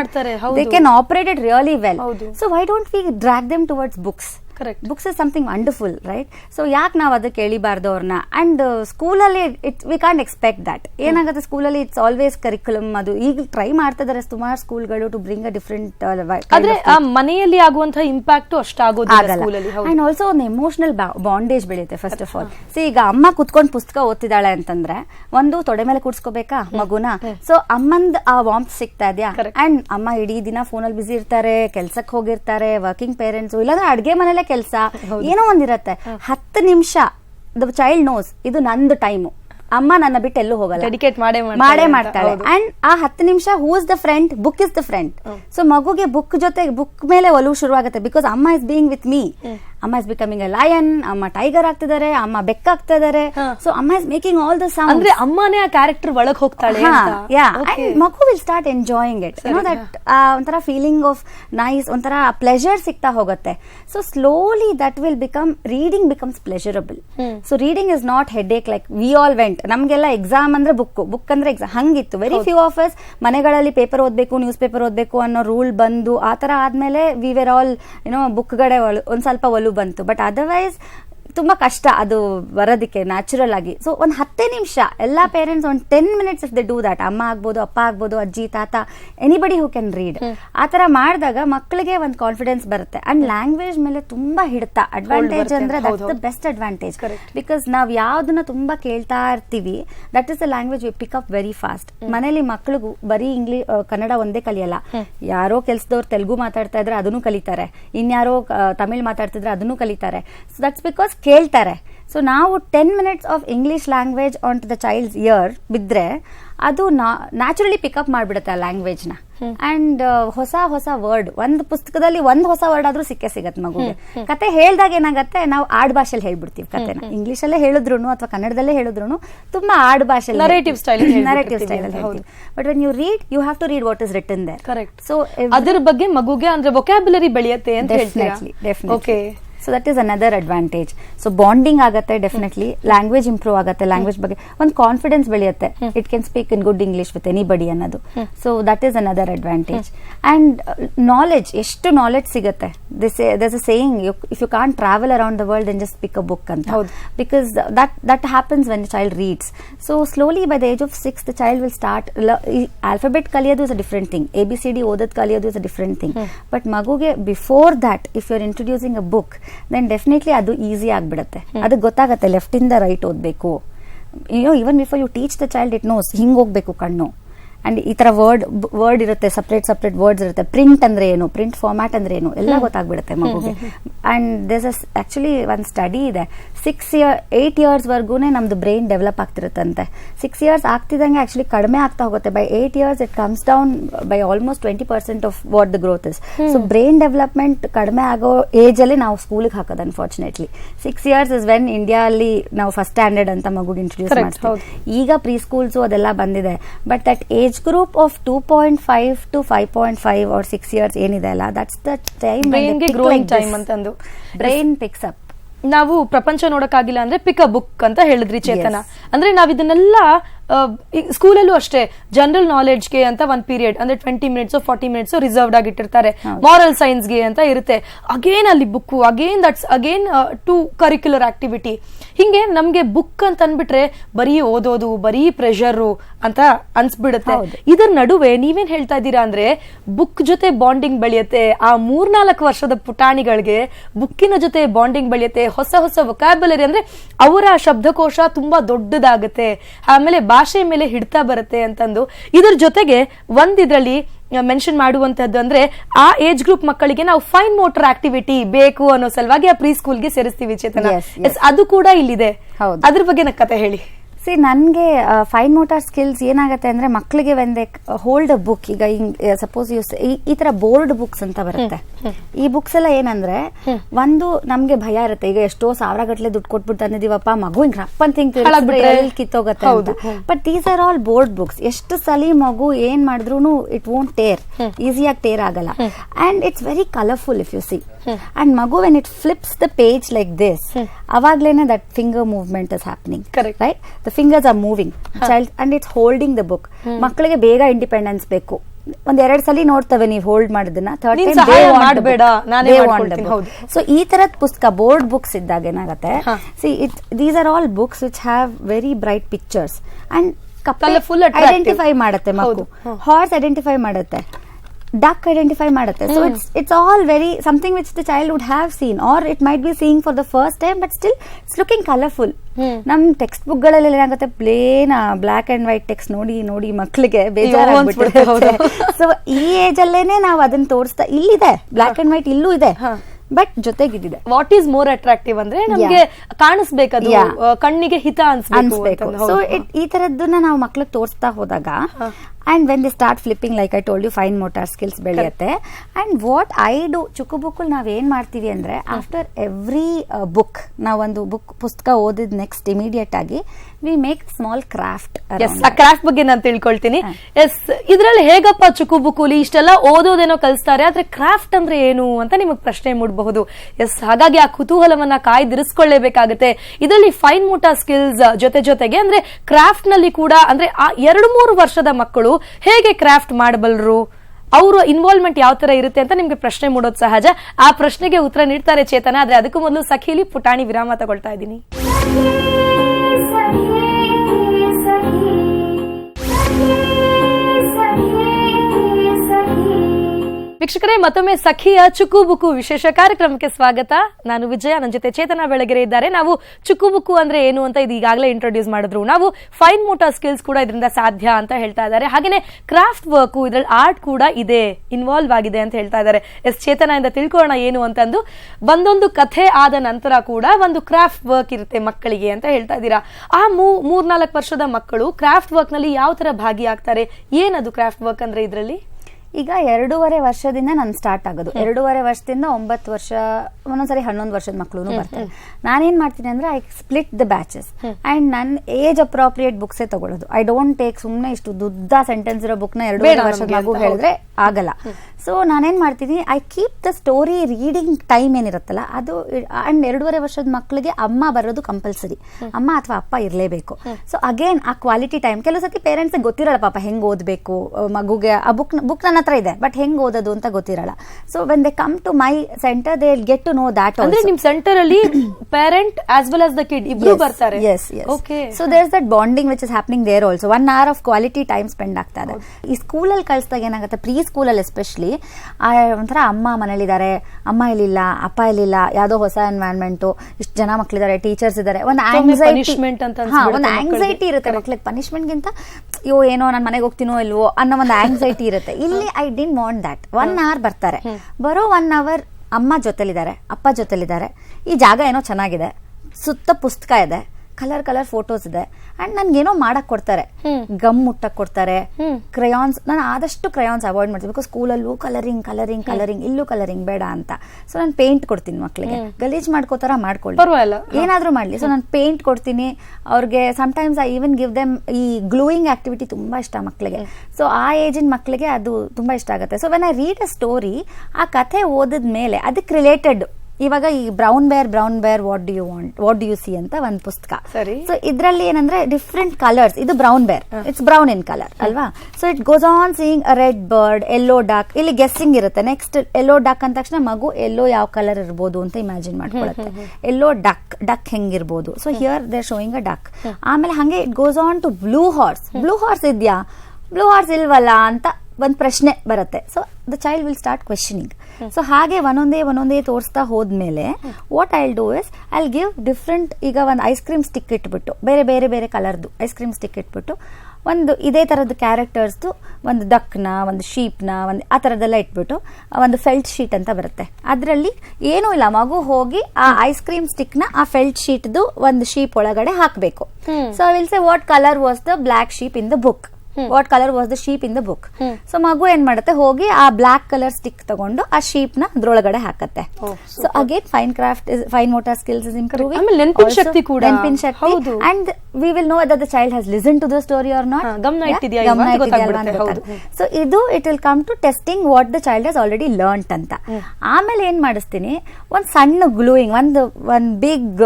They can operated really well. So why don't we drag them towards books correct books is something wonderful right so ಯಾಕೆ ನಾವು ಅದಕ್ಕೆ ಎಳಿಬಾರ್ದು ಅವ್ರನ್ನ? ಅಂಡ್ ಸ್ಕೂಲಲ್ಲಿ it we can't expect that ಏನಾಗುತ್ತೆ ಸ್ಕೂಲಲ್ಲಿ ಇಟ್ಸ್ ಆಲ್ವೇಸ್ ಕರಿಕ್ಯುಲಮ್ ಅದು. ಈಗ ಟ್ರೈ ಮಾಡ್ತಾ ಇದಾರೆ ಸುಮಾರು ಸ್ಕೂಲ್ಗಳು ಟು ಬ್ರಿಂಗ್ ಅ ಡಿಫ್ರೆಂಟ್ ಆದ್ರೆ ಮನೆಯಲ್ಲಿ ಆಗುವಂತಹ ಇಂಪ್ಯಾಕ್ಟ್ ಅಷ್ಟಾಗೋದಿಲ್ಲ ಅಂಡ್ ಆಲ್ಸೋ ಒಂದು ಎಮೋಷನಲ್ ಬಾಂಡೇಜ್ ಬೆಳೆಯುತ್ತೆ ಫಸ್ಟ್ ಆಫ್ ಆಲ್ ಸಿ ಈಗ ಅಮ್ಮ ಕುತ್ಕೊಂಡು ಪುಸ್ತಕ ಓದ್ತಿದ್ದಾಳೆ ಅಂತಂದ್ರೆ ಒಂದು ತೊಡೆ ಮೇಲೆ ಕೂಡ್ಸ್ಕೋಬೇಕಾ ಮಗುನ? ಸೊ ಅಮ್ಮಂದ್ ಆ ವಾಮ್ಸ್ ಸಿಗ್ತಾ ಇದೆಯಾ? ಅಂಡ್ ಅಮ್ಮ ಇಡೀ ದಿನ ಫೋನಲ್ಲಿ ಬಿಸಿ ಇರ್ತಾರೆ ಕೆಲ್ಸಕ್ಕೆ ಹೋಗಿರ್ತಾರೆ ವರ್ಕಿಂಗ್ ಪೇರೆಂಟ್ಸ್ ಇಲ್ಲಾಂದ್ರೆ ಅಡ್ಗೆ ಮನೇಲೆ ಕೆಲಸ ಏನೋ ಒಂದಿರತ್ತೆ. ಹತ್ತು ನಿಮಿಷ ದ ಚೈಲ್ಡ್ ನೋಸ್ ಇದು ನಂದು ಟೈಮು ಅಮ್ಮ ನನ್ನ ಬಿಟ್ಟು ಎಲ್ಲೂ ಹೋಗಲ್ಲ. ಡೆಡಿಕೇಟ್ ಮಾಡೇ ಮಾಡ್ತಾಳೆ ಮಾಡೇ ಮಾಡ್ತಾಳೆ. ಅಂಡ್ ಆ ಹತ್ತು ನಿಮಿಷ who is the friend book is the friend so ಮಗುಗೆ ಬುಕ್ ಜೊತೆ ಬುಕ್ ಮೇಲೆ ಒಲವು ಶುರುವಾಗುತ್ತೆ. ಬಿಕಾಸ್ ಅಮ್ಮ ಇಸ್ ಬೀಯಿಂಗ್ ವಿತ್ ಮೀ ಅಮ್ಮ ಇಸ್ ಬಿಕಮಿಂಗ್ ಅ ಲಯನ್ ಅಮ್ಮ ಟೈಗರ್ ಆಗ್ತಿದ್ದಾರೆ ಅಮ್ಮ ಬೆಕ್ಕ ಆಗ್ತಾ ಇದಾರೆ ಸೊ ಅಮ್ಮ is making all the sound ಅಂದ್ರೆ ಅಮ್ಮನೇ ಆ ಕ್ಯಾರೆಕ್ಟರ್ ಒಳಗ್ ಹೋಗ್ತಾಳೆ ಯಾ. ಮಗು will start enjoying it know that ಒಂಥರ ಫೀಲಿಂಗ್ ಆಫ್ ನೈಸ್ ಒಂಥರ ಪ್ಲೆಜರ್ ಸಿಗ್ತಾ ಹೋಗುತ್ತೆ. So slowly that will become reading becomes pleasurable so reading is not headache like we all went ನಮ್ಗೆಲ್ಲ ಎಕ್ಸಾಮ್ ಅಂದ್ರೆ ಬುಕ್ ಬುಕ್ ಅಂದ್ರೆ exam ಹಂಗಿತ್ತು. Very few of us ಮನೆಗಳಲ್ಲಿ paper ಓದಬೇಕು ನ್ಯೂಸ್ ಪೇಪರ್ ಓದಬೇಕು ಅನ್ನೋ ರೂಲ್ ಬಂದು ಆ ಥರ ಆದ್ಮೇಲೆ ವಿ ವೆರ್ ಆಲ್ ಏನೋ ಬುಕ್ ಕಡೆ ಒಂದ್ ಸ್ವಲ್ಪ ಒಲು ಬಂತು ಬಟ್ ಅದರ್ವೈಸ್ ತುಂಬಾ ಕಷ್ಟ ಅದು ಬರೋದಕ್ಕೆ ನ್ಯಾಚುರಲ್ ಆಗಿ. ಸೊ ಒಂದು ಹತ್ತೇ ನಿಮಿಷ ಎಲ್ಲ ಪೇರೆಂಟ್ಸ್ ಒಂದು ten minutes if they do that ಅಮ್ಮ ಆಗ್ಬೋದು ಅಪ್ಪ ಆಗ್ಬೋದು ಅಜ್ಜಿ ತಾತ ಎನಿಬಡಿ ಹೂ ಕ್ಯಾನ್ ರೀಡ್ ಆ ಥರ ಮಾಡಿದಾಗ ಮಕ್ಕಳಿಗೆ ಒಂದು ಕಾನ್ಫಿಡೆನ್ಸ್ ಬರುತ್ತೆ. ಅಂಡ್ ಲ್ಯಾಂಗ್ವೇಜ್ ಮೇಲೆ ತುಂಬಾ ಹಿಡಿತ. ಅಡ್ವಾಂಟೇಜ್. ಅಂದ್ರೆ that that's the best advantage. Because ನಾವ್ ಯಾವ್ದನ್ನ ತುಂಬಾ ಕೇಳ್ತಾ ಇರ್ತೀವಿ that is the language we pick up very fast ಮನೇಲಿ ಮಕ್ಕಳಿಗೂ ಬರೀ ಇಂಗ್ಲಿಷ್ ಕನ್ನಡ ಒಂದೇ ಕಲಿಯಲ್ಲ. ಯಾರೋ ಕೆಲ್ಸದವ್ರು ತೆಲುಗು ಮಾತಾಡ್ತಾ ಇದ್ರೆ ಅದನ್ನು ಕಲಿತಾರೆ. ಇನ್ಯಾರೋ ತಮಿಳ್ ಮಾತಾಡ್ತಿದ್ರೆ ಅದನ್ನು ಕಲಿತಾರೆ. ಸೊ ದಟ್ಸ್ ಬಿಕಾಸ್ ಕೇಳ್ತಾರೆ. ಸೊ ನಾವು ten minutes of English language on to the child's ear ಬಿದ್ರೆ ಅದು ನ್ಯಾಚುರಲಿ ಪಿಕಪ್ ಮಾಡಿಬಿಡುತ್ತೆ ಆ ಲ್ಯಾಂಗ್ವೇಜ್ನ ಅಂಡ್ ಹೊಸ ಹೊಸ ವರ್ಡ್ ಒಂದು ಪುಸ್ತಕದಲ್ಲಿ ಒಂದು ಹೊಸ ವರ್ಡ್ ಆದ್ರೂ ಸಿಕ್ಕೇ ಸಿಗತ್ತೆ ಮಗುಗೆ. ಕತೆ ಹೇಳಿದಾಗ ಏನಾಗತ್ತೆ ನಾವು ಆಡ್ ಭಾಷೆಲಿ ಹೇಳ್ಬಿಡ್ತೀವಿ ಕತೆನ. ಇಂಗ್ಲಿಷ್ ಅಲ್ಲೇ ಹೇಳಿದ್ರು ಅಥವಾ ಕನ್ನಡದಲ್ಲೇ ಹೇಳಿದ್ರು ತುಂಬಾ ಆಡ್ ಭಾಷೆಲಿ narrative style narrative style. But when you read you have to read what is written there correct so ಅದರ ಬಗ್ಗೆ ಮಗುಗೆ ಅಂದ್ರೆ ವೊಕ್ಯಾಬುಲರಿ ಬೆಳೆಯುತ್ತೆ ಅಂತ ಹೇಳ್ತೀರಾ? Okay so that is another advantage so bonding ಆಗುತ್ತೆ ಡೆಫಿನೆಟ್ಲಿ ಲ್ಯಾಂಗ್ವೇಜ್ ಇಂಪ್ರೂವ್ ಆಗುತ್ತೆ ಲ್ಯಾಂಗ್ವೇಜ್ ಬಗ್ಗೆ ಒಂದು ಕಾನ್ಫಿಡೆನ್ಸ್ ಬೆಳೆಯುತ್ತೆ it can speak in good English with anybody ಅನ್ನೋದು so that is another advantage and knowledge ಎಷ್ಟು ನಾಲೆಜ್ ಸಿಗುತ್ತೆ this thus a saying if you can't travel around the world then just pick a book ಅಂತ ಹೌದು. Because that that happens when child reads so slowly by the age of six the child will start alphabet ಕಲಿಯೋದು is a different thing A B C D ಓದೋದು ಕಲಿಯೋದು is a different thing but ಮಗುಗೆ before that if you are introducing a book then definitely ಅದು easy ಆಗ್ಬಿಡುತ್ತೆ. ಅದು ಗೊತ್ತಾಗುತ್ತೆ left ಇಂದ right ಓದಬೇಕು. ಯೋ even before you teach the child it knows ಹಿಂಗೆ ಹೋಗ್ಬೇಕು ಕಣ್ಣು. ಅಂಡ್ ಈ ತರ ವರ್ಡ್ ವರ್ಡ್ ಇರುತ್ತೆ ಸಪ್ರೇಟ್ ಸಪ್ರೇಟ್ ವರ್ಡ್ಸ್ ಇರುತ್ತೆ. ಪ್ರಿಂಟ್ ಅಂದ್ರೆ ಏನು? ಪ್ರಿಂಟ್ ಫಾರ್ಮ್ಯಾಟ್ ಅಂದ್ರೆ ಏನು? ಎಲ್ಲ ಗೊತ್ತಾಗ್ಬಿಡುತ್ತೆ ಮಗುಗೆ. ಅಂಡ್ ದಿಸ್ ಇಸ್ ಆಕ್ಚುಲಿ ಒಂದು ಸ್ಟಡಿ ಇದೆ. ಸಿಕ್ಸ್ ಇಯರ್ ಏಯ್ಟ್ ಇಯರ್ಸ್ ವರ್ಗೂನೆ ನಮ್ದು ಬ್ರೈನ್ ಡೆವಲಪ್ ಆಗ್ತಿರುತ್ತಂತೆ. ಸಿಕ್ಸ್ ಇಯರ್ಸ್ ಆಗ್ತಿದಂಗೆ ಆಕ್ಚುಲಿ ಕಡಿಮೆ ಆಗ್ತಾ ಹೋಗುತ್ತೆ. By eight years it comes down by almost twenty percent of what the growth is so brain development ಕಡಿಮೆ ಆಗೋ ಏಜ್ ಅಲ್ಲಿ ನಾವು ಸ್ಕೂಲಿಗೆ ಹಾಕೋದು unfortunately six years is when India ಅಲ್ಲಿ ನಾವು ಫಸ್ಟ್ ಸ್ಟ್ಯಾಂಡರ್ಡ್ ಅಂತ ಮಗುಗೆ ಇಂಟ್ರೊಡ್ಯೂಸ್ ಮಾಡ್ತೀವಿ. ಈಗ ಪ್ರೀ ಸ್ಕೂಲ್ಸ್ ಅದೆಲ್ಲ ಬಂದಿದೆ. But that age group of two point five to five point five or six years ಏನಿದೆ ಅಲ್ಲ that's the time. Brain picks up ನಾವು ಪ್ರಪಂಚ ನೋಡಕ್ಕಾಗಿಲ್ಲ ಅಂದ್ರೆ ಪಿಕ್ ಅ ಬುಕ್ ಅಂತ ಹೇಳಿದ್ರಿ ಚೇತನ. ಅಂದ್ರೆ ನಾವ್ ಇದನ್ನೆಲ್ಲ ಸ್ಕೂಲಲ್ಲೂ ಅಷ್ಟೇ ಜನರಲ್ ನಾಲೆಡ್ಜ್ಗೆ ಅಂತ ಒಂದ್ ಪೀರಿಯಡ್ ಅಂದ್ರೆ twenty minutes forty minutes reserved ಆಗಿಟ್ಟಿರ್ತಾರೆ moral ಸೈನ್ಸ್ಗೆ ಅಂತ ಇರುತ್ತೆ. ಅಗೇನ್ ಅಲ್ಲಿ book again that's again to curricular activity ಹಿಂಗೆ ನಮ್ಗೆ ಬುಕ್ ಅಂತ ಅಂದ್ಬಿಟ್ರೆ ಬರೀ ಓದೋದು ಬರೀ ಪ್ರೆಷರು ಅಂತ ಅನ್ಸ್ಬಿಡುತ್ತೆ. ಇದರ ನಡುವೆ ನೀವೇನ್ ಹೇಳ್ತಾ ಇದ್ದೀರಾ ಅಂದ್ರೆ ಬುಕ್ ಜೊತೆ ಬಾಂಡಿಂಗ್ ಬೆಳೆಯುತ್ತೆ. ಆ ಮೂರ್ನಾಲ್ಕು ವರ್ಷದ ಪುಟಾಣಿಗಳಿಗೆ ಬುಕ್ಕಿನ ಜೊತೆ ಬಾಂಡಿಂಗ್ ಬೆಳೆಯುತ್ತೆ. ಹೊಸ ಹೊಸ ವೊಕ್ಯಾಬುಲರಿ ಅಂದ್ರೆ ಅವರ ಶಬ್ದಕೋಶ ತುಂಬಾ ದೊಡ್ಡದಾಗುತ್ತೆ. ಆಮೇಲೆ ಭಾಷೆ ಮೇಲೆ ಹಿಡ್ತಾ ಬರುತ್ತೆ ಅಂತಂದು ಇದ್ರ ಜೊತೆಗೆ ಒಂದ್ ಇದ್ರಲ್ಲಿ ಮೆನ್ಷನ್ ಮಾಡುವಂತದ್ದು ಅಂದ್ರೆ ಆ ಏಜ್ ಗ್ರೂಪ್ ಮಕ್ಕಳಿಗೆ ನಾವು ಫೈನ್ ಮೋಟರ್ ಆಕ್ಟಿವಿಟಿ ಬೇಕು ಅನ್ನೋ ಸಲುವಾಗಿ ಆ ಪ್ರೀ ಸ್ಕೂಲ್ಗೆ ಸೇರಿಸ್ತೀವಿ ಚೇತನ. ಅದು ಕೂಡ ಇಲ್ಲಿದೆ. ಅದ್ರ ಬಗ್ಗೆ ನಾ ಕತೆ ಹೇಳಿ. ಸಿ ನನಗೆ ಫೈನ್ ಮೋಟಾರ್ ಸ್ಕಿಲ್ಸ್ ಏನಾಗುತ್ತೆ ಅಂದ್ರೆ ಮಕ್ಕಳಿಗೆ ಒಂದೇ ಹೋಲ್ಡ್ ಅ ಬುಕ್ ಈಗ ಸಪೋಸ್ ಯೂಸ್ ಈ ತರ ಬೋರ್ಡ್ ಬುಕ್ಸ್ ಅಂತ ಬರುತ್ತೆ. ಈ ಬುಕ್ಸ್ ಎಲ್ಲ ಏನಂದ್ರೆ ಒಂದು ನಮ್ಗೆ ಭಯ ಇರುತ್ತೆ. ಈಗ ಎಷ್ಟೋ ಸಾವಿರ ಗಟ್ಟಲೆ ದುಡ್ಡು ಕೊಟ್ಬಿಟ್ಟು ತಂದಿದೀವಪ್ಪ ಮಗು ಹಿಂಗ್ ರಪ್ಪ ಅಂತ ಹಿಂಗ್? ಕಿತ್ತೋಗತ್ತೆ ಅಂತ. But these are all board books ಎಷ್ಟು ಸಲಿ ಮಗು ಏನ್ ಮಾಡಿದ್ರು ಇಟ್ ವೋಂಟ್ ಟೇರ್ ಈಸಿಯಾಗಿ ಟೇರ್ ಆಗಲ್ಲ. And it's very colourful if you see and ಮಗು when it flips the page like this ಅವಾಗ್ಲೇನೆ that finger movement is happening. Right the fingers are moving child and it's holding the book ಮಕ್ಕಳಿಗೆ ಬೇಗ independence ಬೇಕು. ಒಂದ್ ಎರಡ್ ಸಲ ನೋಡ್ತವೆ ನೀವು hold ಮಾಡೋದನ್ನ third. So ಈ ತರದ್ ಪುಸ್ತಕ ಬೋರ್ಡ್ ಬುಕ್ಸ್ ಇದ್ದಾಗ ಏನಾಗುತ್ತೆ. See it these are all books which have very bright pictures and ಕಪ್ಪಲ್ ಫುಲ್ ಐಡೆಂಟಿಫೈ ಮಾಡುತ್ತೆ ಮಗು ಹಾರ್ಸ್ ಐಡೆಂಟಿಫೈ ಮಾಡುತ್ತೆ. ಡಕ್ ಐಡೆಂಟಿಫೈ ಮಾಡುತ್ತೆ. So it's it's all very something which the child would have seen or it might be seeing for the first time but still it's looking colourful ನಮ್ text ಬುಕ್ಗಳಲ್ಲಿ ಏನಾಗುತ್ತೆ plain black and white text ನೋಡಿ ನೋಡಿ ಮಕ್ಕಳಿಗೆ ಬೇಜಾರಾಗ್ಬಿಟ್ಟಿರುತ್ತೆ. So ಈ age ಅಲ್ಲೇನೆ ನಾವು ಅದನ್ನ ತೋರಿಸ್ತಾ ಇಲ್ಲಿದೆ. ಬ್ಲಾಕ್ ಅಂಡ್ ವೈಟ್ ಇಲ್ಲೂ ಇದೆ. ಬಟ್ ಜೊತೆಗಿದಿದೆ ವಾಟ್ ಈಸ್ ಮೋರ್ ಅಟ್ರಾಕ್ಟಿವ್ ಅಂದ್ರೆ ನಮಗೆ ಕಾಣಿಸ್ಬೇಕದು. ಕಣ್ಣಿಗೆ ಹಿತ ಅನ್ಸ್ಬೇಕು ಸೊ. ಈ ತರದ್ದನ್ನ ನಾವು ಮಕ್ಳಿಗೆ ತೋರಿಸ್ತಾ ಹೋದಾಗ and when the start flipping like I told you fine motor skills ಬೆಳೆಯುತ್ತೆ. ಆ್ಯಂಡ್ ವಾಟ್ ಐ ಡು ಚುಕ್ಕು ಬುಕ್ಕಲ್ಲಿ ನಾವ್ ಏನ್ ಮಾಡ್ತೀವಿ ಅಂದರೆ ಆಫ್ಟರ್ ಎವ್ರಿ ಬುಕ್ ನಾವೊಂದು ಬುಕ್ ಪುಸ್ತಕ ಓದಿದ ನೆಕ್ಸ್ಟ್ ಇಮಿಡಿಯೇಟ್ ಆಗಿ ವಿ ಮೇಕ್ ಸ್ಮಾಲ್ ಕ್ರಾಫ್ಟ್ ಆ ಕ್ರಾಫ್ಟ್ ಬಗ್ಗೆ ನಾನು ತಿಳ್ಕೊಳ್ತೀನಿ. ಎಸ್ ಇದರಲ್ಲಿ ಹೇಗಪ್ಪ ಚುಕು ಬುಕುಲಿ ಇಷ್ಟೆಲ್ಲ ಓದೋದೇನೋ ಕಲಿಸ್ತಾರೆ ಆದ್ರೆ ಕ್ರಾಫ್ಟ್ ಅಂದ್ರೆ ಏನು ಅಂತ ನಿಮಗೆ ಪ್ರಶ್ನೆ ಮೂಡಬಹುದು. ಎಸ್ ಹಾಗಾಗಿ ಆ ಕುತೂಹಲವನ್ನ ಕಾಯ್ದಿರಿಸ್ಕೊಳ್ಳೇಬೇಕಾಗುತ್ತೆ. ಇದರಲ್ಲಿ ಫೈನ್ ಮೋಟಾ ಸ್ಕಿಲ್ಸ್ ಜೊತೆ ಜೊತೆಗೆ ಅಂದ್ರೆ ಕ್ರಾಫ್ಟ್ನಲ್ಲಿ ಕೂಡ ಅಂದ್ರೆ ಆ ಎರಡು ಮೂರು ವರ್ಷದ ಮಕ್ಕಳು ಹೇಗೆ ಕ್ರಾಫ್ಟ್ ಮಾಡಬಲ್ಲರು ಅವರ ಇನ್ವಾಲ್ವ್ಮೆಂಟ್ ಯಾವ ತರ ಇರುತ್ತೆ ಅಂತ ನಿಮ್ಗೆ ಪ್ರಶ್ನೆ ಮೂಡೋದು ಸಹಜ. ಆ ಪ್ರಶ್ನೆಗೆ ಉತ್ತರ ನೀಡ್ತಾರೆ ಚೇತನ, ಆದ್ರೆ ಅದಕ್ಕೂ ಮೊದಲು ಸಖಿಲಿ ಪುಟಾಣಿ ವಿರಾಮ ತಗೊಳ್ತಾ ಇದ್ದೀನಿ. ವೀಕ್ಷಕರೇ, ಮತ್ತೊಮ್ಮೆ ಸಖಿಯ ಚುಕುಬುಕು ವಿಶೇಷ ಕಾರ್ಯಕ್ರಮಕ್ಕೆ ಸ್ವಾಗತ. ನಾನು ವಿಜಯ, ನನ್ನ ಜೊತೆ ಚೇತನ ಬೆಳಗೆರೆ ಇದ್ದಾರೆ. ನಾವು ಚುಕುಬುಕು ಅಂದ್ರೆ ಏನು ಅಂತ ಇದು ಈಗಾಗಲೇ ಇಂಟ್ರೊಡ್ಯೂಸ್ ಮಾಡಿದ್ರು. ನಾವು ಫೈನ್ ಮೋಟರ್ ಸ್ಕಿಲ್ಸ್ ಕೂಡ ಇದರಿಂದ ಸಾಧ್ಯ ಅಂತ ಹೇಳ್ತಾ ಇದ್ದಾರೆ. ಹಾಗೇನೆ ಕ್ರಾಫ್ಟ್ ವರ್ಕು ಇದ್ರಲ್ಲಿ ಆರ್ಟ್ ಕೂಡ ಇದೆ ಇನ್ವಾಲ್ವ್ ಆಗಿದೆ ಅಂತ ಹೇಳ್ತಾ ಇದ್ದಾರೆ. ಎಸ್ ಚೇತನ ಇಂದ ತಿಳ್ಕೊಳ್ಳೋಣ ಏನು ಅಂತಂದು. ಒಂದೊಂದು ಕಥೆ ಆದ ನಂತರ ಕೂಡ ಒಂದು ಕ್ರಾಫ್ಟ್ ವರ್ಕ್ ಇರುತ್ತೆ ಮಕ್ಕಳಿಗೆ ಅಂತ ಹೇಳ್ತಾ ಇದ್ದೀರಾ. ಆ ಮೂರ್ನಾಲ್ಕು ವರ್ಷದ ಮಕ್ಕಳು ಕ್ರಾಫ್ಟ್ ವರ್ಕ್ನಲ್ಲಿ ಯಾವ ತರ ಭಾಗಿಯಾಗ್ತಾರೆ? ಏನದು ಕ್ರಾಫ್ಟ್ ವರ್ಕ್ ಅಂದ್ರೆ ಇದರಲ್ಲಿ? ಈಗ ಎರಡೂವರೆ ವರ್ಷದಿಂದ ನಾನು ಸ್ಟಾರ್ಟ್ ಆಗೋದು. ಎರಡೂವರೆ ವರ್ಷದಿಂದ ಒಂಬತ್ತು ವರ್ಷ ಒಂದೊಂದ್ಸರಿ ಹನ್ನೊಂದು ವರ್ಷದ ಮಕ್ಕಳು ಬರ್ತಾರೆ. ನಾನೇನ್ ಮಾಡ್ತೀನಿ ಅಂದ್ರೆ I split the batches and ನನ್ ಏಜ್ ಅಪ್ರೋಪ್ರಿಯೇಟ್ ಬುಕ್ಸೇ ತಗೊಳ್ಳೋದು ಐ ಡೋಂಟ್ ಟೇಕ್ ಸುಮ್ಮನೆ ಇಷ್ಟು ದುದ್ದ ಸೆಂಟೆನ್ಸ್ ಇರೋ ಬುಕ್ನ ಎರಡೂವರೆ ವರ್ಷದ ಮಗು ಹೇಳಿದ್ರೆ ಆಗಲ್ಲ. ಸೊ ನಾನೇನು ಮಾಡ್ತೀನಿ? I keep the story reading time ಏನಿರುತ್ತಲ್ಲ ಅದು ಅಂಡ್ ಎರಡೂವರೆ ವರ್ಷದ ಮಕ್ಕಳಿಗೆ ಅಮ್ಮ ಬರೋದು ಕಂಪಲ್ಸರಿ ಅಮ್ಮ ಅಥವಾ ಅಪ್ಪ ಇರಲೇಬೇಕು. ಸೊ ಅಗೇನ್ ಆ ಕ್ವಾಲಿಟಿ ಟೈಮ್ ಕೆಲವು ಸತಿ ಪೇರೆಂಟ್ಸ್ ಗೊತ್ತಿರಲ್ಲ ಪಾಪ ಹೆಂಗೆ ಓದಬೇಕು ಮಗುಗೆ ಆ ಬುಕ್ ಬುಕ್ ನನ್ನ ಹತ್ರ ಇದೆ ಬಟ್ ಹೆಂಗೆ ಓದೋದು ಅಂತ ಗೊತ್ತಿರಲ್ಲ. So when they come to my centre they get to know that ಅಂದ್ರೆ ನಿಮ್ ಸೆಂಟರ್ ಅಲ್ಲಿ parent as well as the kid ಇಬ್ರು ಬರ್ತಾರೆ. Yes yes okay so there's that bonding which is happening there also one hour of quality time spend ಆಗ್ತಾ ಇದೆ. ಈ ಸ್ಕೂಲಲ್ಲಿ ಕಳಿಸಿದಾಗ ಏನಾಗುತ್ತೆ? ಪ್ರೀ ಸ್ಕೂಲಲ್ಲಿ ಎಸ್ಪೆಷಲಿ ಒಂಥರ ಅಮ್ಮ ಮನೇಲಿದ್ದಾರೆ ಅಮ್ಮ ಇಲ್ಲಿಲ್ಲ ಅಪ್ಪ ಇಲ್ಲಿಲ್ಲ ಯಾವುದೋ ಹೊಸ ಎನ್ವೈರ್ಮೆಂಟು ಇಷ್ಟು ಜನ ಮಕ್ಕಳಿದ್ದಾರೆ ಟೀಚರ್ಸ್ ಇದ್ದಾರೆ. ಒಂದು ಆಂಗ್ಸೈಟಿ ಒಂದು. ಆಂಗ್ಸೈಟಿ ಇರುತ್ತೆ ಮಕ್ಳಿಗೆ ಪನಿಷ್ಮೆಂಟ್ಗಿಂತ ಅಯ್ಯೋ ಏನೋ ನಾನು ಮನೆಗೆ ಹೋಗ್ತೀನೋ ಇಲ್ವೋ ಅನ್ನೋ ಒಂದು ಆಂಗ್ಸೈಟಿ ಇರುತ್ತೆ. ಇಲ್ಲಿ I didn't want that one hour ಬರ್ತಾರೆ. ಬರೋ ಒನ್ ಅವರ್ ಅಮ್ಮ ಜೊತೆಲಿದ್ದಾರೆ ಅಪ್ಪ ಜೊತೆಲಿದ್ದಾರೆ. ಈ ಜಾಗ ಏನೋ ಚೆನ್ನಾಗಿದೆ. ಸುತ್ತ ಪುಸ್ತಕ ಇದೆ. ಕಲರ್ ಕಲರ್ ಫೋಟೋಸ್ ಇದೆ. ಅಂಡ್ ನನ್ಗೇನೋ ಮಾಡಕ್ ಕೊಡ್ತಾರೆ. ಗಮ್ ಮುಟ್ಟಕ್ ಕೊಡ್ತಾರೆ. ಕ್ರಯಾನ್ಸ್ ನಾನು ಆದಷ್ಟು ಕ್ರಯಾನ್ಸ್ ಅವಾಯ್ಡ್ ಮಾಡ್ತೀನಿ. ಬಿಕಾಸ್ ಸ್ಕೂಲಲ್ಲೂ ಕಲರಿಂಗ್ ಕಲರಿಂಗ್ ಕಲರಿಂಗ್ ಇಲ್ಲೂ ಕಲರಿಂಗ್ ಬೇಡ ಅಂತ. ಸೊ ನಾನು ಪೇಂಟ್ ಕೊಡ್ತೀನಿ ಮಕ್ಳಿಗೆ. ಗಲೀಜ್ ಮಾಡ್ಕೋತಾರ ಮಾಡ್ಕೊಳ್ಳಿ. ಏನಾದ್ರೂ ಮಾಡ್ಲಿ. ಸೊ ನಾನು ಪೇಂಟ್ ಕೊಡ್ತೀನಿ. ಅವ್ರಿಗೆ sometimes I even give them ಈ ಗ್ಲೂಯಿಂಗ್ ಆಕ್ಟಿವಿಟಿ ತುಂಬಾ ಇಷ್ಟ ಮಕ್ಕಳಿಗೆ ಸೊ ಆ ಏಜಿನ ಮಕ್ಕಳಿಗೆ ಅದು ತುಂಬಾ ಇಷ್ಟ ಆಗುತ್ತೆ. So when I read a story ಆ ಕಥೆ ಓದಿದ ಮೇಲೆ ಅದಕ್ಕೆ ರಿಲೇಟೆಡ್ ಇವಾಗ ಈ brown bear brown bear what do you want what do you see ಅಂತ ಒಂದು ಪುಸ್ತಕ. ಸರಿ. ಸೊ ಇದರಲ್ಲಿ ಏನಂದ್ರೆ ಡಿಫ್ರೆಂಟ್ ಕಲರ್ಸ್ ಇದು brown bear it's brown in colour ಅಲ್ವಾ? So it goes on seeing red bird yellow duck ಇಲ್ಲಿ ಗೆಸ್ಸಿಂಗ್ ಇರುತ್ತೆ. ನೆಕ್ಸ್ಟ್ ಎಲ್ಲೋ ಡಾಕ್ ಅಂದ ತಕ್ಷಣ ಮಗು ಎಲ್ಲೋ ಯಾವ ಕಲರ್ ಇರ್ಬೋದು ಅಂತ ಇಮ್ಯಾಜಿನ್ ಮಾಡ್ಕೊಳ್ಳುತ್ತೆ yellow duck duck ಹೆಂಗಿರ್ಬೋದು? So here they're showing a duck ಆಮೇಲೆ ಹಂಗೆ it goes on to blue horse blue horse ಇದೆಯಾ? ಬ್ಲೂ ಹಾರ್ಸ್ ಇಲ್ವಲ್ಲ ಅಂತ ಒಂದು ಪ್ರಶ್ನೆ ಬರುತ್ತೆ. So the child will start questioning so ಹಾಗೆ ಒಂದೊಂದೇ ಒಂದೊಂದೇ ತೋರಿಸ್ತಾ ಹೋದ್ಮೇಲೆ what I do is I give different ಈಗ ಒಂದು ಐಸ್ ಕ್ರೀಮ್ ಸ್ಟಿಕ್ ಇಟ್ಬಿಟ್ಟು ಬೇರೆ ಬೇರೆ ಬೇರೆ ಕಲರ್ದು ಐಸ್ ಕ್ರೀಮ್ ಸ್ಟಿಕ್ ಇಟ್ಬಿಟ್ಟು ಒಂದು ಇದೇ ಥರದ್ದು ಕ್ಯಾರೆಕ್ಟರ್ಸ್ದು ಒಂದು ಡಕ್ನ ಒಂದು ಶೀಪ್ನ ಒಂದು ಆ ಥರದ್ದೆಲ್ಲ ಇಟ್ಬಿಟ್ಟು ಒಂದು ಫೆಲ್ಟ್ ಶೀಟ್ ಅಂತ ಬರುತ್ತೆ. ಅದರಲ್ಲಿ ಏನೂ ಇಲ್ಲ ಮಗು ಹೋಗಿ ಆ ಐಸ್ ಕ್ರೀಮ್ ಸ್ಟಿಕ್ನ ಆ ಫೆಲ್ಟ್ ಶೀಟ್ದು ಒಂದು ಶೀಪ್ ಒಳಗಡೆ ಹಾಕಬೇಕು. So will say what colour was the black sheep in the book what colour was the sheep in the book so ಮಗು ಏನ್ ಮಾಡುತ್ತೆ? ಹೋಗಿ ಆ ಬ್ಲಾಕ್ ಕಲರ್ ಸ್ಟಿಕ್ ತಗೊಂಡು ಆ ಶೀಪ್ನ ಅದ್ರೊಳಗಡೆ ಹಾಕತ್ತೆ. So again fine craft fine motor skills is improving ಆಮೇಲೆ ನೆನ್ಪಿನ ಶಕ್ತಿ ಕೂಡ. ನೆನ್ಪಿನ ಶಕ್ತಿ. And we will know that the child has listen to the story or not ಗಮನ ಇಟ್ಟಿದ್ಯಾ. ಸೊ ಇದು it will come to testing what the child has already learnt ಅಂತ. ಆಮೇಲೆ ಏನ್ ಮಾಡಿಸ್ತೀನಿ? ಒಂದ್ ಸಣ್ಣ ಗ್ಲೂಯಿಂಗ್ ಒಂದು ಒಂದ್ ಬಿಗ್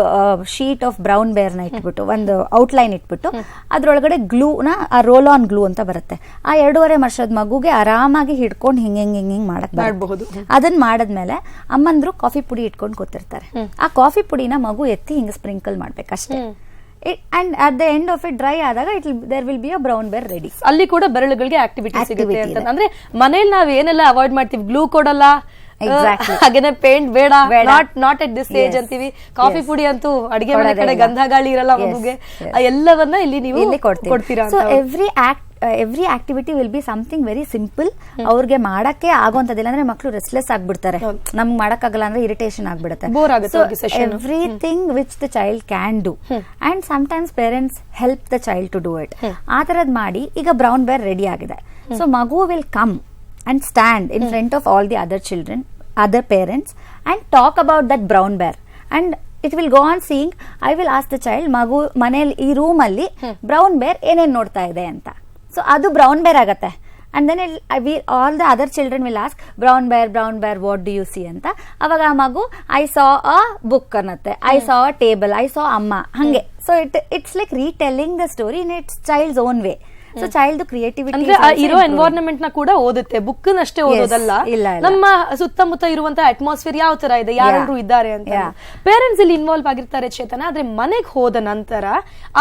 ಶೀಟ್ ಆಫ್ ಬ್ರೌನ್ ಬೇರ್ನ ನ ಇಟ್ಬಿಟ್ಟು ಒಂದು ಔಟ್ಲೈನ್ ಇಟ್ಬಿಟ್ಟು ಅದ್ರೊಳಗಡೆ ಗ್ಲೂ ನ ರೋಲ್ ಆನ್ ಗ್ಲೂ ಅಂತ ಬರುತ್ತೆ. ಆ ಎರಡೂವರೆ ವರ್ಷದ ಮಗುಗೆ ಆರಾಮಾಗಿ ಹಿಡ್ಕೊಂಡು ಹಿಂಗೆ ಹಿಂಗೆ ಹಿಂಗೆ ಹಿಂಗ್ ಮಾಡಕ್ ಮಾಡಬಹುದು. ಅದನ್ನ ಮಾಡಿದ್ಮೇಲೆ ಅಮ್ಮಂದ್ರು ಕಾಫಿ ಪುಡಿ ಇಟ್ಕೊಂಡು ಕೂತಿರ್ತಾರೆ. ಆ ಕಾಫಿ ಪುಡಿನ ಮಗು ಎತ್ತಿ ಹಿಂಗೆ sprinkle ಮಾಡ್ಬೇಕಷ್ಟೇ. And at the end of it dry ಆದಾಗ it there will be a brown bear ready ಅಲ್ಲಿ ಕೂಡ ಬೆರಳುಗಳಿಗೆ ಆಕ್ಟಿವಿಟಿ ಸಿಗುತ್ತೆ ಅಂತ ಅಂದ್ರೆ ಮನೇಲಿ ನಾವ್ ಏನೆಲ್ಲ ಅವಾಯ್ಡ್ ಮಾಡ್ತೀವಿ? ಗ್ಲೂ ಕೊಡಲ್ಲ. ಹಾಗೇನೆ ಪೇಂಟ್ ಬೇಡ. Not not at this age. ಅಂತೀವಿ. ಕಾಫಿ. ಪುಡಿ ಅಂತೂ ಅಡಿಗೆ ಮನೆ ಕಡೆ. ಗಂಧ ಗಾಳಿ ಇರಲ್ಲ ಮಗುಗೆ. ಎಲ್ಲವನ್ನ ಇಲ್ಲಿ ನೀವು ಕೊಡ್ತೀರಾ every act every activity will be something very simple ಅವ್ರಿಗೆ ಮಾಡಕ್ಕೆ ಆಗೋಂಥದ್ದಿಲ್ಲ ಅಂದ್ರೆ ಮಕ್ಕಳು ರೆಸ್ಟ್ಲೆಸ್ ಆಗ್ಬಿಡ್ತಾರೆ. ನಮ್ಗೆ ಮಾಡಕ್ಕಾಗಲ್ಲ ಅಂದ್ರೆ ಇರಿಟೇಷನ್ ಆಗ್ಬಿಡುತ್ತೆ. Everything which the child can do and sometimes parents help the child to do it ಆ ತರದ್ ಮಾಡಿ ಈಗ ಬ್ರೌನ್ ಬೇರ್ ರೆಡಿ ಆಗಿದೆ. ಸೊ ಮಗು will come and stand in front of all the other children other parents and talk about that brown bear and it will go on seeing I will as the child ಮಗು ಮನೇಲಿ ಈ ರೂಮಲ್ಲಿ brown ಬೇರ್ ಏನೇನು ನೋಡ್ತಾ ಇದೆ ಅಂತ. So ಅದು ಬ್ರೌನ್ ಬೇರ್ ಆಗತ್ತೆ. And then we all the other children will ask brown bear brown bear what do you see ಅಂತ. ಅವಾಗ ಆ ಮಗು I saw a book ಅನ್ನತ್ತೆ. I saw a table I saw ಅಮ್ಮ. ಹಂಗೆ. So it it's like retelling the story in its child's own way so child creativity ಅಂದ್ರೆ ಇರೋ ಎನ್ವೈರನ್ಮೆಂಟ್ನ ಕೂಡ ಓದುತ್ತೆ book ನಷ್ಟೇ ಓದೋದಲ್ಲ. ನಮ್ಮ ಸುತ್ತಮುತ್ತ ಇರುವಂತಹ ಅಟ್ಮಾಸ್ಫಿಯರ್ ಯಾವ ತರ ಇದೆ ಯಾರು ಇದ್ದಾರೆ ಅಂತ. ಪೇರೆಂಟ್ಸ್ ಇಲ್ಲಿ ಇನ್ವಾಲ್ವ್ ಆಗಿರ್ತಾರೆ ಚೇತನ ಆದ್ರೆ ಮನೆಗೆ ಹೋದ ನಂತರ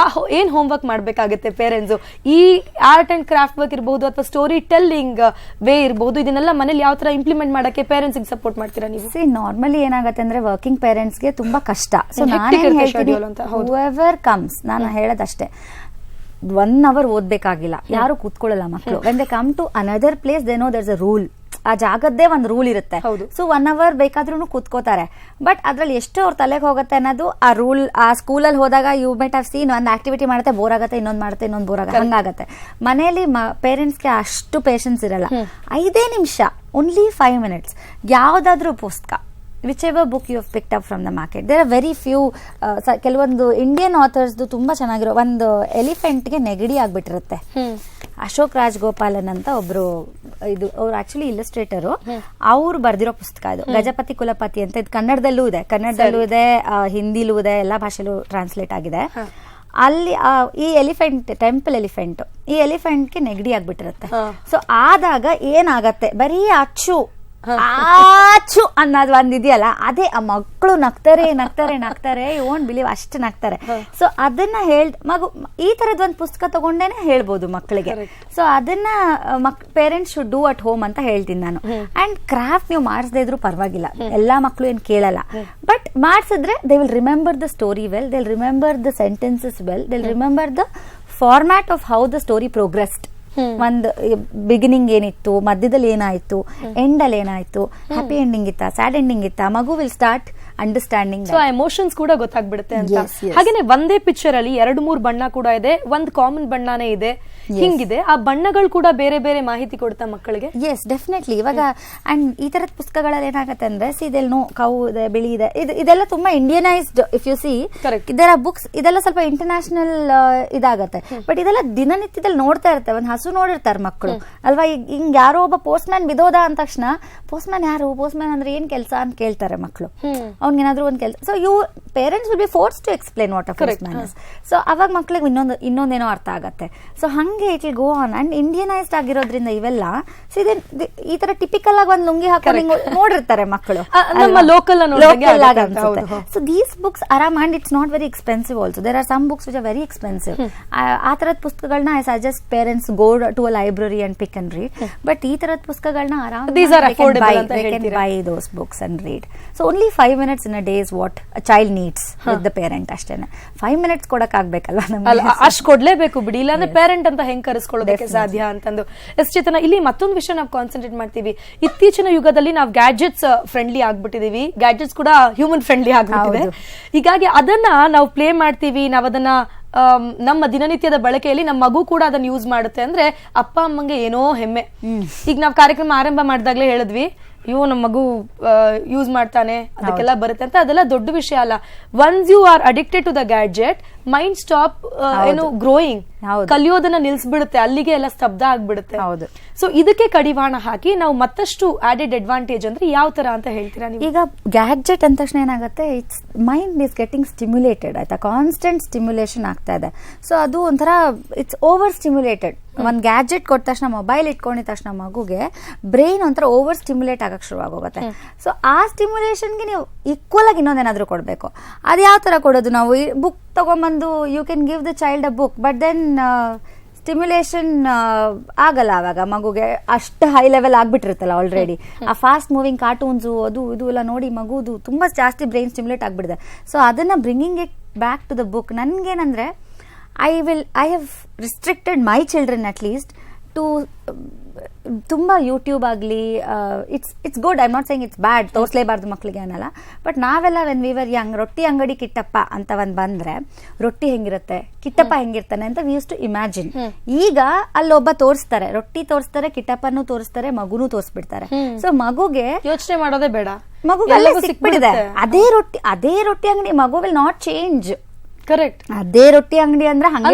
ಆ ಏನ್ ಹೋಮ್ ವರ್ಕ್ ಮಾಡ್ಬೇಕಾಗುತ್ತೆ ಪೇರೆಂಟ್ಸ್ ಈ ಆರ್ಟ್ ಅಂಡ್ ಕ್ರಾಫ್ಟ್ ವರ್ಕ್ ಇರಬಹುದು ಅಥವಾ ಸ್ಟೋರಿ ಟೆಲ್ಲಿಂಗ್ ವೇ ಇರಬಹುದು ಇದನ್ನೆಲ್ಲ ಮನೇಲಿ ಯಾವ ತರ ಇಂಪ್ಲಿಮೆಂಟ್ ಮಾಡಕ್ಕೆ ಪೇರೆಂಟ್ಸ್ ಸಪೋರ್ಟ್ ಮಾಡ್ತೀರಾ ನೀವು? ಸಿ ನಾರ್ಮಲಿ ಏನಾಗುತ್ತೆ ಅಂದ್ರೆ ವರ್ಕಿಂಗ್ ಪೇರೆಂಟ್ಸ್ಗೆ ತುಂಬಾ ಕಷ್ಟ. ಸೊ ನಾನು ಹೇಳ್ತೀನಿ ಕಮ್ಸ್ ನಾನು ಹೇಳೋದಷ್ಟೇ. ಒನ್ ಅವರ್ ಓದ್ಬೇಕಾಗಿಲ್ಲ. ಯಾರು ಕೂತ್ಕೊಳ್ಳಲ್ಲ ಮಕ್ಕಳು when they come to another place they know there's a rule ಆ ಜಾಗದ್ದೇ ಒಂದು ರೂಲ್ ಇರುತ್ತೆ. ಹೌದು. ಸೊ ಒನ್ ಅವರ್ ಬೇಕಾದ್ರೂ ಕೂತ್ಕೋತಾರೆ. ಬಟ್ ಅದ್ರಲ್ಲಿ ಎಷ್ಟು ಅವ್ರ ತಲೆಗೆ ಹೋಗುತ್ತೆ ಅನ್ನೋದು ಆ ರೂಲ್ ಆ ಸ್ಕೂಲಲ್ಲಿ ಹೋದಾಗ ಯು ಮೆಟ್ ಆಫ್ ಸೀನ್ ಒಂದು ಆಕ್ಟಿವಿಟಿ ಮಾಡುತ್ತೆ ಬೋರ್ ಆಗುತ್ತೆ ಇನ್ನೊಂದು ಮಾಡುತ್ತೆ ಇನ್ನೊಂದು ಬೋರ್ ಆಗುತ್ತೆ ಹಂಗಾಗತ್ತೆ. ಮನೆಯಲ್ಲಿ ಪೇರೆಂಟ್ಸ್ಗೆ ಅಷ್ಟು ಪೇಷನ್ಸ್ ಇರಲ್ಲ. ಐದೇ ನಿಮಿಷ ಓನ್ಲಿ ಫೈವ್ ಮಿನಿಟ್ಸ್ ಯಾವ್ದಾದ್ರೂ ಪುಸ್ತಕ. Whichever book you picked up from the market there are very few ಕೆಲವೊಂದು ಇಂಡಿಯನ್ ಆಥರ್ಸ್ದು ತುಂಬಾ ಚೆನ್ನಾಗಿರೋ ಒಂದು ಎಲಿಫೆಂಟ್ಗೆ ನೆಗಡಿ ಆಗಿಬಿಟ್ಟಿರುತ್ತೆ. ಅಶೋಕ್ ರಾಜ್ ಗೋಪಾಲನ್ ಅಂತ ಒಬ್ರು ಇದು ಅವ್ರು ಆಕ್ಚುಲಿ ಇಲ್ಲಸ್ಟ್ರೇಟರು ಅವ್ರು ಬರ್ದಿರೋ ಪುಸ್ತಕ ಇದು. ಗಜಪತಿ ಕುಲಪತಿ ಅಂತ ಇದು ಕನ್ನಡದಲ್ಲೂ ಇದೆ. ಕನ್ನಡದಲ್ಲೂ ಇದೆ ಹಿಂದಿಲೂ ಇದೆ ಎಲ್ಲ ಭಾಷೆಲೂ ಟ್ರಾನ್ಸ್ಲೇಟ್ ಆಗಿದೆ. ಅಲ್ಲಿ ಈ ಎಲಿಫೆಂಟ್ ಟೆಂಪಲ್ ಎಲಿಫೆಂಟ್ ಈ ಎಲಿಫೆಂಟ್ಗೆ ನೆಗಡಿ ಆಗ್ಬಿಟ್ಟಿರುತ್ತೆ. ಸೊ ಆದಾಗ ಏನಾಗತ್ತೆ? ಬರೀ ಅಚ್ಚು ಆಚು ಅನ್ನೋದು ಒಂದ್ ಇದೆಯಲ್ಲ ಅದೇ ಆ ಮಕ್ಕಳು ನಗ್ತಾರೆ ನಗ್ತಾರೆ ನಗ್ತಾರೆ ಓನ್ ಬಿಲೀವ್ ಅಷ್ಟು ನಗ್ತಾರೆ. ಸೊ ಅದನ್ನ ಹೇಳ್ ಮಗು ಈ ತರದ್ ಒಂದ್ ಪುಸ್ತಕ ತಗೊಂಡೇನೆ ಹೇಳ್ಬೋದು ಮಕ್ಕಳಿಗೆ ಸೊ ಅದನ್ನ ಮಕ್ parents should do at home ಅಂತ ಹೇಳ್ತೀನಿ ನಾನು. ಅಂಡ್ ಕ್ರಾಫ್ಟ್ ನೀವು ಮಾಡಿಸದೇ ಇದ್ರು ಪರವಾಗಿಲ್ಲ. ಎಲ್ಲಾ ಮಕ್ಕಳು ಏನ್ ಕೇಳಲ್ಲ. ಬಟ್ ಮಾಡಿಸಿದ್ರೆ they will remember the story well they will remember the sentences well they will remember the format of how the story progressed ಒಂದು ಬಿಗಿನಿಂಗ್ ಏನಿತ್ತು ಮಧ್ಯದಲ್ಲಿ ಏನಾಯ್ತು ಎಂಡ್ ಅಲ್ಲಿ ಏನಾಯ್ತು ಹ್ಯಾಪಿ ಎಂಡಿಂಗ್ ಇತ್ತ ಸ್ಯಾಡ್ ಎಂಡಿಂಗ್ ಇತ್ತ ಮಗು will start understanding so emotions ಕೂಡ ಗೊತ್ತಾಗ್ಬಿಡುತ್ತೆ ಅಂತ. ಹಾಗೇನೆ ಒಂದೇ ಪಿಕ್ಚರ್ ಅಲ್ಲಿ ಎರಡು ಮೂರು ಬಣ್ಣ ಕೂಡ ಇದೆ ಒಂದ್ ಕಾಮನ್ ಬಣ್ಣನೇ ಇದೆ. ಹಿಂಗಿದೆ. ಆ ಬಣ್ಣಗಳು ಕೂಡ ಬೇರೆ ಬೇರೆ ಮಾಹಿತಿ ಕೊಡ್ತಾ ಮಕ್ಕಳಿಗೆ? ಎಸ್ ಡೆಫಿನೆಟ್ಲಿ ಇವಾಗ ಅಂಡ್ ಈ ತರದ ಪುಸ್ತಕಗಳಲ್ಲಿ ಏನಾಗುತ್ತೆ ಅಂದ್ರೆ ಸೀದೆ ನೋ ಕೌ ಇದೆ ಬಿಳಿ ಇದೆ. ಇದು ಇದೆಲ್ಲ ತುಂಬಾ ಇಂಡಿಯನೈಸ್ಡ್ ಇಫ್ ಯು ಸಿ. ಇದರ ಬುಕ್ಸ್ ಇದೆಲ್ಲ ಸ್ವಲ್ಪ ಇಂಟರ್ನ್ಯಾಷನಲ್ ಇದಾಗತ್ತೆ. ಬಟ್ ಇದೆಲ್ಲ ದಿನನಿತ್ಯದಲ್ಲಿ ನೋಡ್ತಾ ಇರ್ತಾರೆ ಒಂದು ಹಸು ನೋಡಿರ್ತಾರೆ ಮಕ್ಕಳು. ಅಲ್ವಾ ಈಗ ಹಿಂಗ್ ಯಾರೋ ಒಬ್ಬ ಪೋಸ್ಟ್ ಮ್ಯಾನ್ ಬಿದೋದ ಅಂದ ತಕ್ಷಣ ಪೋಸ್ಟ್ ಮ್ಯಾನ್ ಯಾರು? ಪೋಸ್ಟ್ ಮ್ಯಾನ್ ಅಂದ್ರೆ ಏನ್ ಕೆಲಸ? ಅಂತ ಕೇಳ್ತಾರೆ ಮಕ್ಕಳು ಅವ್ನಿಗೇನಾದ್ರೂ ಒಂದು ಕೆಲಸ. So you parents will be force to explain what of so ಅವಾಗ ಮಕ್ಕಳಿಗೆ ಇನ್ನೊಂದು ಇನ್ನೊಂದೇನೋ ಅರ್ಥ ಆಗತ್ತೆ. ಸೊ ಹಂಗೆ it will go on and Indianised ಆಗಿರೋದ್ರಿಂದ ಇವೆಲ್ಲ ಸೊ ಇದೆ ಈ ತರ ಟಿಪಿಕಲ್ ಆಗಿ ಒಂದು ಲುಂಗಿ ಹಾಕೊಂಡು ನೋಡಿರ್ತಾರೆ ಮಕ್ಕಳು. ನಮ್ಮ local local. So these books ಆರಾಮ್ and it's not very expensive also there are some books which are very expensive ಆ ತರದ ಪುಸ್ತಕಗಳನ್ನ I suggest parents go to a library and pick and read but ಈ ತರದ ಪುಸ್ತಕಗಳನ್ನ ಆರಾಮ್? Buy those books and read so only five minutes in a days what a child needs with the parent ಅಷ್ಟೇನೆ. Five minutes ಕೊಡಕ್ ನಮ್ಗೆ? ಅಷ್ಟ್ ಕೊಡ್ಲೇಬೇಕು ಬಿಡಿ. ಇಲ್ಲಾಂದ್ರೆ ಪೇರೆಂಟ್ ಅಂತ ಹೆಂಗ್ ಕರೆಸ್ಕೊಳ್ಳೋದಕ್ಕೆ ಸಾಧ್ಯ ಅಂತಂದು. ಎಸ್ ಚೇತನ ಇಲ್ಲಿ ಮತ್ತೊಂದು ವಿಷಯ ನಾವು ಕಾನ್ಸಂಟ್ರೇಟ್ ಮಾಡ್ತೀವಿ. ಇತ್ತೀಚಿನ ಯುಗದಲ್ಲಿ ನಾವು ಗ್ಯಾಜೆಟ್ಸ್ ಫ್ರೆಂಡ್ಲಿ ಆಗ್ಬಿಟ್ಟಿದೀವಿ. ಗ್ಯಾಜೆಟ್ಸ್ ಕೂಡ ಹ್ಯೂಮನ್ ಫ್ರೆಂಡ್ಲಿ ಆಗ್ಬಿಟ್ಟಿದೆ. ಹೀಗಾಗಿ ಅದನ್ನ ನಾವು ಪ್ಲೇ ಮಾಡ್ತೀವಿ. ನಾವ್ ಅದನ್ನ ನಮ್ಮ ದಿನನಿತ್ಯದ ಬಳಕೆಯಲ್ಲಿ ನಮ್ಮ ಮಗು ಕೂಡ ಅದನ್ನ ಯೂಸ್ ಮಾಡುತ್ತೆ. ಅಂದ್ರೆ ಅಪ್ಪ ಅಮ್ಮಂಗೆ ಏನೋ ಹೆಮ್ಮೆ. ಈಗ ನಾವು ಕಾರ್ಯಕ್ರಮ ಆರಂಭ ಮಾಡಿದಾಗ್ಲೇ ಹೇಳಿದ್ವಿ. ಇವು ನಮ್ಮ ಮಗು ಯೂಸ್ ಮಾಡ್ತಾನೆ. ಅದಕ್ಕೆಲ್ಲ ಬರುತ್ತೆ ಅಂತ. ಅದೆಲ್ಲ ದೊಡ್ಡ ವಿಷಯ ಅಲ್ಲ. Once you are addicted to the gadget mind stop ಏನು ಗ್ರೋಯಿಂಗ್. ಕಲಿಯೋದನ್ನ ನಿಲ್ಸ್ಬಿಡುತ್ತೆ. ಅಲ್ಲಿಗೆ ಎಲ್ಲ ಸ್ತಬ್ಧ ಆಗ್ಬಿಡುತ್ತೆ. ಹೌದು. ಸೊ ಇದಕ್ಕೆ ಕಡಿವಾಣ ಹಾಕಿ ನಾವು ಮತ್ತಷ್ಟು ಆಡೆಡ್ ಅಡ್ವಾಂಟೇಜ್ ಅಂದ್ರೆ ಯಾವ ತರ ಅಂತ ಹೇಳ್ತೀರಾ ನೀವು? ಈಗ ಗ್ಯಾಜೆಟ್ ಅಂದ ತಕ್ಷಣ ಏನಾಗುತ್ತೆ? It's mind is getting stimulated ಆಯ್ತಾ? ಕಾನ್ಸ್ಟೆಂಟ್ ಸ್ಟಿಮ್ಯುಲೇಷನ್ ಆಗ್ತಾ ಇದೆ. ಸೊ ಅದು ಒಂಥರ ಇಟ್ಸ್ ಓವರ್ ಸ್ಟಿಮ್ಯುಲೇಟೆಡ್ ಒಂದು ಗ್ಯಾಜೆಟ್ ಕೊಟ್ಟ ತಕ್ಷಣ ಮೊಬೈಲ್ ಇಟ್ಕೊಂಡಿದ ತಕ್ಷಣ ಮಗುಗೆ ಬ್ರೈನ್ ಒಂಥರ ಓವರ್ ಸ್ಟಿಮ್ಯುಲೇಟ್ ಆಗಕ್ಕೆ ಶುರುವಾಗೋಗುತ್ತೆ ಸೊ ಆ ಸ್ಟಿಮ್ಯುಲೇಷನ್ಗೆ ನೀವು ಈಕ್ವಲ್ ಆಗಿ ಇನ್ನೊಂದೇನಾದರೂ ಕೊಡಬೇಕು. ಅದು ಯಾವ ಥರ ಕೊಡೋದು ನಾವು? ಬುಕ್ ತಗೊಂಬಂದು you can give the child a book but then stimulation ಆಗಲ್ಲ ಆವಾಗ ಮಗುಗೆ. ಅಷ್ಟು ಹೈ ಲೆವೆಲ್ ಆಗ್ಬಿಟ್ಟಿರುತ್ತಲ್ಲ ಆಲ್ರೆಡಿ ಆ ಫಾಸ್ಟ್ ಮೂವಿಂಗ್ ಕಾರ್ಟೂನ್ಸು ಅದು, ಇದು ಎಲ್ಲ ನೋಡಿ ಮಗುದು ತುಂಬ ಜಾಸ್ತಿ ಬ್ರೈನ್ ಸ್ಟಿಮ್ಯುಲೇಟ್ ಆಗ್ಬಿಡಿದೆ ಸೊ ಅದನ್ನು bringing it back to the book ನನಗೇನಂದರೆ I will I have restricted my children at least to ತುಂಬ ಯೂಟ್ಯೂಬ್ ಆಗಲಿ it's it's good I not saying it's bad ತೋರಿಸಲೇಬಾರ್ದು ಮಕ್ಕಳಿಗೆ ಅನ್ನಲ್ಲ. ಬಟ್ ನಾವೆಲ್ಲ ವೆನ್ ವಿವರ್ ಯಂಗ್ ರೊಟ್ಟಿ ಅಂಗಡಿ ಕಿಟ್ಟಪ್ಪ ಅಂತ ಒಂದು ಬಂದ್ರೆ ರೊಟ್ಟಿ ಹೆಂಗಿರುತ್ತೆ? ಕಿಟ್ಟಪ್ಪ ಹೆಂಗಿರ್ತಾನೆ ಅಂತ ವಿ ಯೂಸ್ ಟು ಇಮ್ಯಾಜಿನ್ ಈಗ ಅಲ್ಲೊಬ್ಬ ತೋರಿಸ್ತಾರೆ ರೊಟ್ಟಿ ತೋರಿಸ್ತಾರೆ ಕಿಟ್ಟಪ್ಪನೂ ತೋರಿಸ್ತಾರೆ ಮಗುನೂ ತೋರಿಸ್ಬಿಡ್ತಾರೆ. ಸೊ ಮಗುಗೆ ಯೋಚನೆ ಮಾಡೋದೇ ಬೇಡ. ಮಗುಗೆ ಅಲ್ಲೇ ಸಿಕ್ಬಿಡಿದೆ ಅದೇ ರೊಟ್ಟಿ ಅದೇ ರೊಟ್ಟಿ ಅಂಗಡಿ ಮಗು ವಿಲ್ ನಾಟ್ ಚೇಂಜ್ ಕರೆಕ್ಟ್ ಅದೇ ರೊಟ್ಟಿ ಅಂಗಡಿ ಅಂದ್ರೆ ಹಂಗೆ.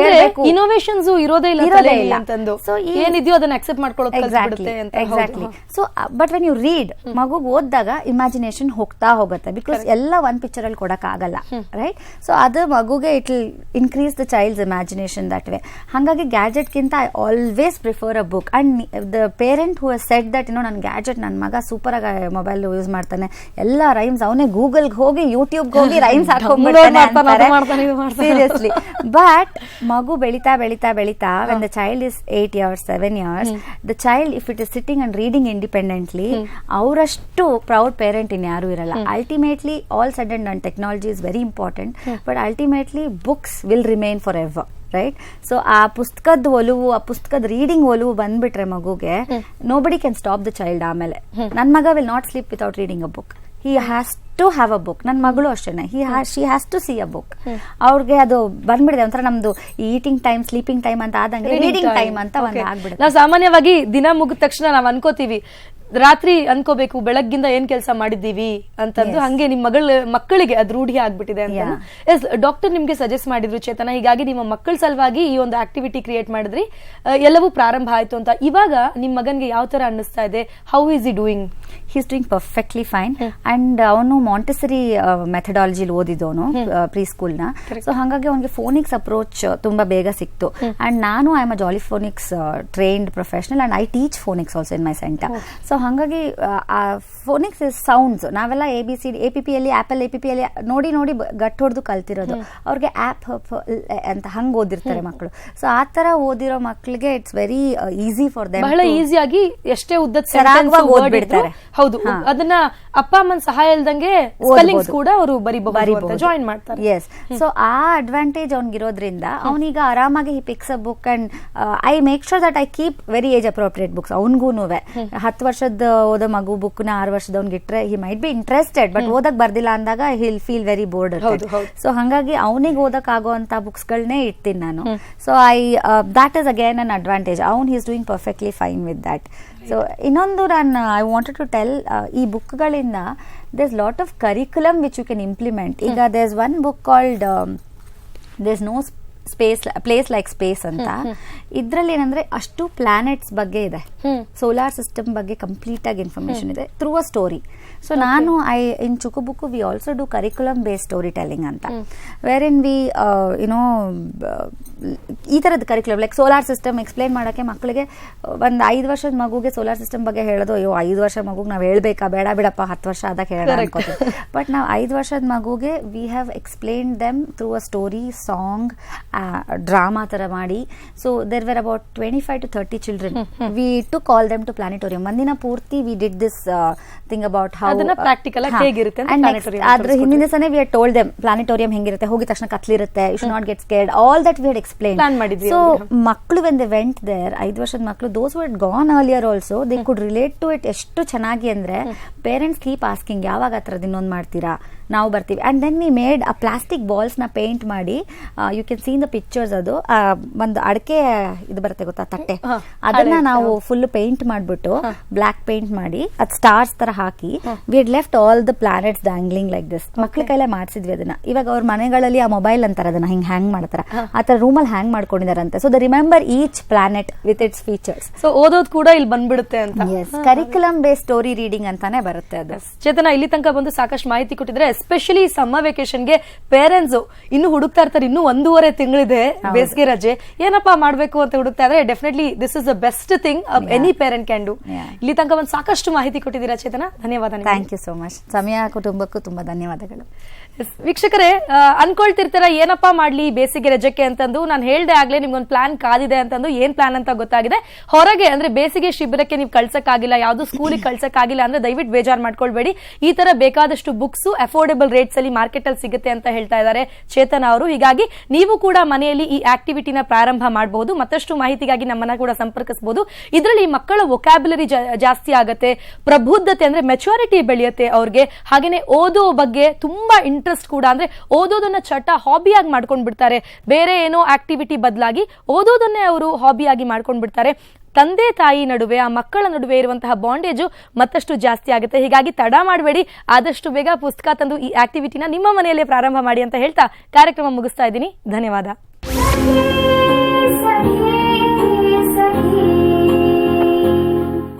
ಇನೋವೇಷನ್ಸ್ ಇರೋದೇ ಇಲ್ಲ ಇರೋದೇ ಇಲ್ಲ. ಅಂತಂದು. ಈ- ಏನಿದೆಯೋ ಅದನ್ನ accept exactly exactly. So but when you read ಮಗು ಓದಿದಾಗ ಇಮ್ಯಾಜಿನೇಷನ್ ಹೋಗ್ತಾ ಹೋಗುತ್ತೆ. ಬಿಕಾಸ್ ಎಲ್ಲ ಒಂದ್ ಪಿಕ್ಚರ್ ಅಲ್ಲಿ ಕೊಡಕ್ ಆಗಲ್ಲ ರೈಟ್ ಸೊ ಅದು ಮಗುಗೆ it will increase the child's imagination that way ಹಾಗಾಗಿ ಗ್ಯಾಜೆಟ್ ಗಿಂತ I always prefer a book and the parent who set that ಇನ್ನೋ ನನ್ನ ಗ್ಯಾಜೆಟ್ ನನ್ನ ಮಗ ಸೂಪರ್ ಆಗಿ ಮೊಬೈಲ್ ಯೂಸ್ ಮಾಡ್ತಾನೆ. ಎಲ್ಲ ರೈಮ್ಸ್ ಅವನೇ ಗೂಗಲ್ಗೆ ಹೋಗಿ ಯೂಟ್ಯೂಬ್ಗೆ ಹೋಗಿ ರೈಮ್ಸ್ Download ಸೀರಿಯಸ್ಲಿ ಬಟ್ ಮಗು ಬೆಳಿತಾ ಬೆಳಿತಾ ಬೆಳಿತಾ when the child is eight years seven years the child if it is sitting and reading independently ಅವರಷ್ಟು ಪ್ರೌಡ್ ಪೇರೆಂಟ್ ಇನ್ ಯಾರು ಇರಲ್ಲ. Ultimately all sudden and technology is very important but ultimately books will remain for ever right so ಆ ಪುಸ್ತಕದ ಒಲವು ಆ ಪುಸ್ತಕದ reading ಒಲವು ಬಂದ್ಬಿಟ್ರೆ ಮಗುಗೆ nobody can stop the child ಆಮೇಲೆ. ನನ್ನ ಮಗ will not sleep without reading a book he has to have a book ನನ್ನ ಮಗಳು ಅಷ್ಟೇನೆ. He she has to see a book ಅವ್ರಿಗೆ ಅದು ಬಂದ್ಬಿಡಿದೆ. ಒಂಥರ ನಮ್ದು ಈಟಿಂಗ್ ಟೈಮ್ ಸ್ಲೀಪಿಂಗ್ ಟೈಮ್ ಅಂತ ಆದಂಗೆ ರೀಡಿಂಗ್ ಟೈಮ್ ಅಂತ ಒಂದು. ಆಗ್ಬಿಡುತ್ತೆ. ನಾವು ಸಾಮಾನ್ಯವಾಗಿ ದಿನ ಮುಗಿದ ತಕ್ಷಣ ನಾವು ಅನ್ಕೋತೀವಿ ರಾತ್ರಿ ಅನ್ಕೋಬೇಕು ಬೆಳಗ್ಗಿಂದ ಏನ್ ಕೆಲಸ ಮಾಡಿದ್ದೀವಿ ಅಂತಂದು ಹಂಗೆ ನಿಮ್ಮ ಮಗಳ ಮಕ್ಕಳಿಗೆ ಅದು ರೂಢಿ ಆಗ್ಬಿಟ್ಟಿದೆ ಅಂತ ಎಸ್ ಡಾಕ್ಟರ್ ನಿಮ್ಗೆ ಸಜೆಸ್ಟ್ ಮಾಡಿದ್ರು ಚೇತನ. ಹೀಗಾಗಿ ನಿಮ್ಮ ಮಕ್ಕಳ ಸಲುವಾಗಿ ಈ ಒಂದು ಆಕ್ಟಿವಿಟಿ ಕ್ರಿಯೇಟ್ ಮಾಡಿದ್ರಿ. ಎಲ್ಲವೂ ಪ್ರಾರಂಭ ಆಯ್ತು ಅಂತ. ಇವಾಗ ನಿಮ್ ಮಗನ್ಗೆ ಯಾವ ತರ ಅನ್ನಿಸ್ತಾ ಇದೆ? How is he doing he's doing perfectly fine and ಅವನು ಮಾಂಟೆಸರಿ ಮೆಥಡಾಲಜಿಲಿ ಓದಿದವನು ಪ್ರೀ ಸ್ಕೂಲ್ನ ಸೊ ಹಾಗಾಗಿ ಅವನಿಗೆ ಫೋನಿಕ್ಸ್ ಅಪ್ರೋಚ್ ತುಂಬಾ ಬೇಗ ಸಿಕ್ತು. ಅಂಡ್ ನಾನು I am a jolly phonics trained professional and I teach phonics also in my centre so ಹಾಗಾಗಿ ಫೋನಿಕ್ಸ್ ಇಸ್ ಸೌಂಡ್ಸ್ ನಾವೆಲ್ಲ A B C A P ಪಿಯಲ್ಲಿ ಆಪಲ್ ಎ ಪಿ ಪಿಯಲ್ಲಿ ನೋಡಿ ನೋಡಿ ಗಟ್ಟ ಗಟ್ ಹೊಡೆದು ಕಲ್ತಿರೋದು. ಅವ್ರಿಗೆ ಆ್ಯಪ್ ಅಂತ ಹಂಗೆ ಓದಿರ್ತಾರೆ ಮಕ್ಕಳು ಸೊ ಆ ತರ ಓದಿರೋ ಮಕ್ಕಳಿಗೆ it's very easy for them ಬಹಳ ಈಸಿಯಾಗಿ ಎಷ್ಟೇ ಉದ್ದದ ಸರಾಗವಾಗಿ ಓದ್ಬಿಡ್ತಾರೆ. ಹೌದು. ಅದನ್ನ ಅಪ್ಪ ಅಮ್ಮನ ಸಹಾಯ ಇಲ್ದಂಗೆ ಸ್ಪೆಲ್ಲಿಂಗ್ಸ್ ಕೂಡ ಅವರು ಬರಿಬಹುದು ಜಾಯಿನ್ ಮಾಡ್ತಾರೆ. ಎಸ್ ಸೊ ಆ ಅಡ್ವಾಂಟೇಜ್ ಅವ್ನಿಗಿರೋದ್ರಿಂದ ಅವನೀಗ ಆರಾಮಾಗಿ he picks a book and I make sure that I keep very age appropriate books ಅವನಿಗೂ ಹತ್ತು ವರ್ಷದ ಓದೋ ಮಗು ಬುಕ್ನ ಆರು ವರ್ಷದವ್ನಿಗೆ ಇಟ್ಟರೆ he might be interested but ಓದಕ್ ಬರ್ದಿಲ್ಲ ಅಂದಾಗ he'll feel very bored. So ಹಾಗಾಗಿ ಅವನಿಗೆ ಓದಕ್ ಆಗುವಂತ ಬುಕ್ಸ್ ಗಳನ್ನೇ ಇಡ್ತೀನಿ ನಾನು. So I that is again an advantage ಅವ್ನ್ he's doing perfectly fine with that so ಇನ್ನೊಂದು ನಾನು ಐ ವಾಂಟೆಡ್ ಟು ಟೆಲ್ ಈ ಬುಕ್ಗಳಿಂದ there's lot of curriculum which you can implement ಈಗ there's one book called there's no space place like space ಅಂತ. ಇದ್ರಲ್ಲಿ ಏನಂದ್ರೆ ಅಷ್ಟು planets ಬಗ್ಗೆ ಇದೆ. ಸೋಲಾರ್ ಸಿಸ್ಟಮ್ ಬಗ್ಗೆ ಕಂಪ್ಲೀಟ್ ಆಗಿ ಇನ್ಫಾರ್ಮೇಶನ್ ಇದೆ. ಥ್ರೂ ಅ ಸ್ಟೋರಿ ಸೊ ನಾನು I in ಚುಕು book we also do curriculum based story telling ಅಂತ ವೇರ್ ಇನ್ ವಿ ಯುನೋ ಈ ತರದ curriculum like solar system explain ಮಾಡೋಕ್ಕೆ ಮಕ್ಕಳಿಗೆ ಒಂದು ಐದು ವರ್ಷದ ಮಗುಗೆ ಸೋಲಾರ್ ಸಿಸ್ಟಮ್ ಬಗ್ಗೆ ಹೇಳೋದು ಅಯ್ಯೋ ಐದು ವರ್ಷ ಮಗುಗೆ ನಾವು ಹೇಳ್ಬೇಕಾ? ಬೇಡ ಬಿಡಪ್ಪ ಹತ್ತು ವರ್ಷ ಆದಾಗ ಹೇಳೋಣ. ಅನ್ಕೋತೀವಿ. ಬಟ್ ನಾವು ಐದು ವರ್ಷದ ಮಗುಗೆ we have explain them through a story song drama ಥರ ಮಾಡಿ. So there were about twenty five to thirty children we to call them to planetarium ಒಂದಿನ ಪೂರ್ತಿ we did this thing about how ಅದನ್ನ practical ಆಗಿ ಹೇಗಿರುತ್ತೆ ಅದ್ರ. ಹಿಂದಿನ ದಿವಸನೇ ವಿ ಟೋಲ್ಡ್ ದೆಮ್ ಪ್ಲಾನೆಟೋರಿಯಂ ಹೆಂಗಿರುತ್ತೆ ಹೋಗಿ ತಕ್ಷಣ ಕತ್ಲಿರುತ್ತೆ you should not get scared all that we had explain plan ಮಾಡಿದ್ವಿ ಸೊ. ಮಕ್ಕಳು ವೆನ್ ದೆ ವೆಂಟ್ ದೇರ್ ಐದು ವರ್ಷದ ಮಕ್ಕಳು those were gone earlier also they could relate to it ಎಷ್ಟು ಚೆನ್ನಾಗಿ ಅಂದ್ರೆ ಪೇರೆಂಟ್ಸ್ ಕೀಪ್ ಆಸ್ಕಿಂಗ್ ಯಾವಾಗ ಥರದ್ದು ಇನ್ನೊಂದು ಮಾಡ್ತೀರಾ? ನಾವು ಬರ್ತೀವಿ. And then we made a plastic ಬಾಲ್ಸ್ನ paint ಮಾಡಿ you can seen the pictures ಅದು ಆ, ಒಂದು ಅಡಕೆ ಇದು ಬರುತ್ತೆ ಗೊತ್ತಾ ತಟ್ಟೆ. ಅದನ್ನ ನಾವು ಫುಲ್ ಪೇಂಟ್ ಮಾಡಿಬಿಟ್ಟು ಬ್ಲಾಕ್ ಪೇಂಟ್ ಮಾಡಿ ಅದು ಸ್ಟಾರ್ಸ್ ತರ ಹಾಕಿ we had left all the planets dangling like this ಮಕ್ಳ ಕೈಲೇ ಮಾಡಿಸಿದ್ವಿ ಅದನ್ನ. ಇವಾಗ ಅವ್ರ ಮನೆಗಳಲ್ಲಿ ಆ ಮೊಬೈಲ್ ಅಂತಾರೆ ಅದನ್ನ ಹಿಂಗೆ ಹ್ಯಾಂಗ್ ಮಾಡ್ತಾರ. ಆತರ ರೂಮಲ್ಲಿ hang ಮಾಡ್ಕೊಂಡಿದಾರಂತೆ. So the remember each planet with its features so ಓದೋದು ಕೂಡ ಇಲ್ಲಿ ಬಂದ್ಬಿಡುತ್ತೆ ಅಂತ. Yes curriculum base story reading ಅಂತಾನೆ ಬರುತ್ತೆ ಅದು. ಚೇತನ ಇಲ್ಲಿ ತನಕ ಬಂದು ಸಾಕಷ್ಟು ಮಾಹಿತಿ ಕೊಟ್ಟಿದ್ರೆ ಎಸ್ಪೆಷಲಿ ಸಮ್ಮರ್ ವೆಕೇಶನ್ಗೆ ಪೇರೆಂಟ್ಸ್ ಇನ್ನು ಹುಡುಕ್ತಾ ಇರ್ತಾರೆ ಇನ್ನು ಒಂದೂವರೆ ತಿಂಗಳಿದೆ ಬೇಸಿಗೆ ರಜೆ. ಏನಪ್ಪಾ ಮಾಡ್ಬೇಕು ಅಂತ ಹುಡುಕ್ತಾ ಇದ್ರೆ definitely this is the best thing any parent can do. ಇಲ್ಲಿ ತನಕ ಒಂದು ಸಾಕಷ್ಟು ಮಾಹಿತಿ ಕೊಟ್ಟಿದ್ದೀರಾ ಚೇತನ. ಧನ್ಯವಾದ. ಥ್ಯಾಂಕ್ ಯು ಸೋ ಮಚ್ ಸಮಯ ಕುಟುಂಬಕ್ಕೂ ತುಂಬಾ ಧನ್ಯವಾದಗಳು. ವೀಕ್ಷಕರೇ ಅನ್ಕೊಳ್ತಿರ್ತೀರ, ಏನಪ್ಪಾ ಮಾಡ್ಲಿ ಬೇಸಿಗೆ ರಜಕ್ಕೆ ಅಂತಂದು? ನಾನು ಹೇಳ್ದೆ ಆಗ್ಲೇ ನಿಮ್ಗೊಂದು ಪ್ಲಾನ್ ಕಾದಿದೆ ಅಂತಂದು ಏನ್ ಪ್ಲಾನ್ ಅಂತ ಗೊತ್ತಾಗಿದೆ. ಹೊರಗೆ ಅಂದ್ರೆ ಬೇಸಿಗೆ ಶಿಬಿರಕ್ಕೆ ನೀವು ಕಳ್ಸಕ್ಕಾಗಿಲ್ಲ, ಯಾವ್ದು ಸ್ಕೂಲಿಗೆ ಕಳ್ಸಕ್ಕಾಗಿಲ್ಲ ಅಂದ್ರೆ ದಯವಿಟ್ಟು ಬೇಜಾರು ಮಾಡ್ಕೊಳ್ಬೇಡಿ. ಈ ತರ ಬೇಕಾದಷ್ಟು ಬುಕ್ಸ್ ಅಫೋರ್ಡೆಬಲ್ ರೇಟ್ಸ್ ಅಲ್ಲಿ ಮಾರ್ಕೆಟ್ ಅಲ್ಲಿ ಸಿಗುತ್ತೆ ಅಂತ ಹೇಳ್ತಾ ಇದ್ದಾರೆ ಚೇತನ ಅವರು. ಹೀಗಾಗಿ ನೀವು ಕೂಡ ಮನೆಯಲ್ಲಿ ಈ ಆಕ್ಟಿವಿಟಿನ ಪ್ರಾರಂಭ ಮಾಡಬಹುದು ಮತ್ತಷ್ಟು ಮಾಹಿತಿಗಾಗಿ ನಮ್ಮನ್ನ ಕೂಡ ಸಂಪರ್ಕಿಸಬಹುದು ಇದರಲ್ಲಿ ಮಕ್ಕಳ ವೊಕ್ಯಾಬುಲರಿ ಜಾಸ್ತಿ ಆಗುತ್ತೆ, ಪ್ರಬುದ್ಧತೆ ಅಂದ್ರೆ ಮೆಚುರಿಟಿ ಬೆಳೆಯುತ್ತೆ ಅವ್ರಿಗೆ. ಹಾಗೇನೆ ಓದೋ ಬಗ್ಗೆ ತುಂಬಾ ಇಂಟ್ರೆಸ್ಟ್ ಕೂಡ ಅಂದ್ರೆ ಓದೋದನ್ನ ಚಟ ಹಾಬಿಯಾಗಿ ಮಾಡ್ಕೊಂಡು ಬಿಡ್ತಾರೆ ಬೇರೆ ಏನೋ ಆಕ್ಟಿವಿಟಿ ಬದಲಾಗಿ ಓದೋದನ್ನೇ ಅವರು ಹಾಬಿಯಾಗಿ ಮಾಡ್ಕೊಂಡು ಬಿಡ್ತಾರೆ ತಂದೆ ತಾಯಿ ನಡುವೆ, ಆ ಮಕ್ಕಳ ನಡುವೆ ಇರುವಂತಹ ಬಾಂಡೇಜು ಮತ್ತಷ್ಟು ಜಾಸ್ತಿ ಆಗುತ್ತೆ. ಹೀಗಾಗಿ ತಡ ಮಾಡಬೇಡಿ. ಆದಷ್ಟು ಬೇಗ ಪುಸ್ತಕ ತಂದು ಈ ಆಕ್ಟಿವಿಟಿನ ನಿಮ್ಮ ಮನೆಯಲ್ಲೇ ಪ್ರಾರಂಭ ಮಾಡಿ ಅಂತ ಹೇಳ್ತಾ ಕಾರ್ಯಕ್ರಮ ಮುಗಿಸ್ತಾ ಇದ್ದೀನಿ. ಧನ್ಯವಾದ.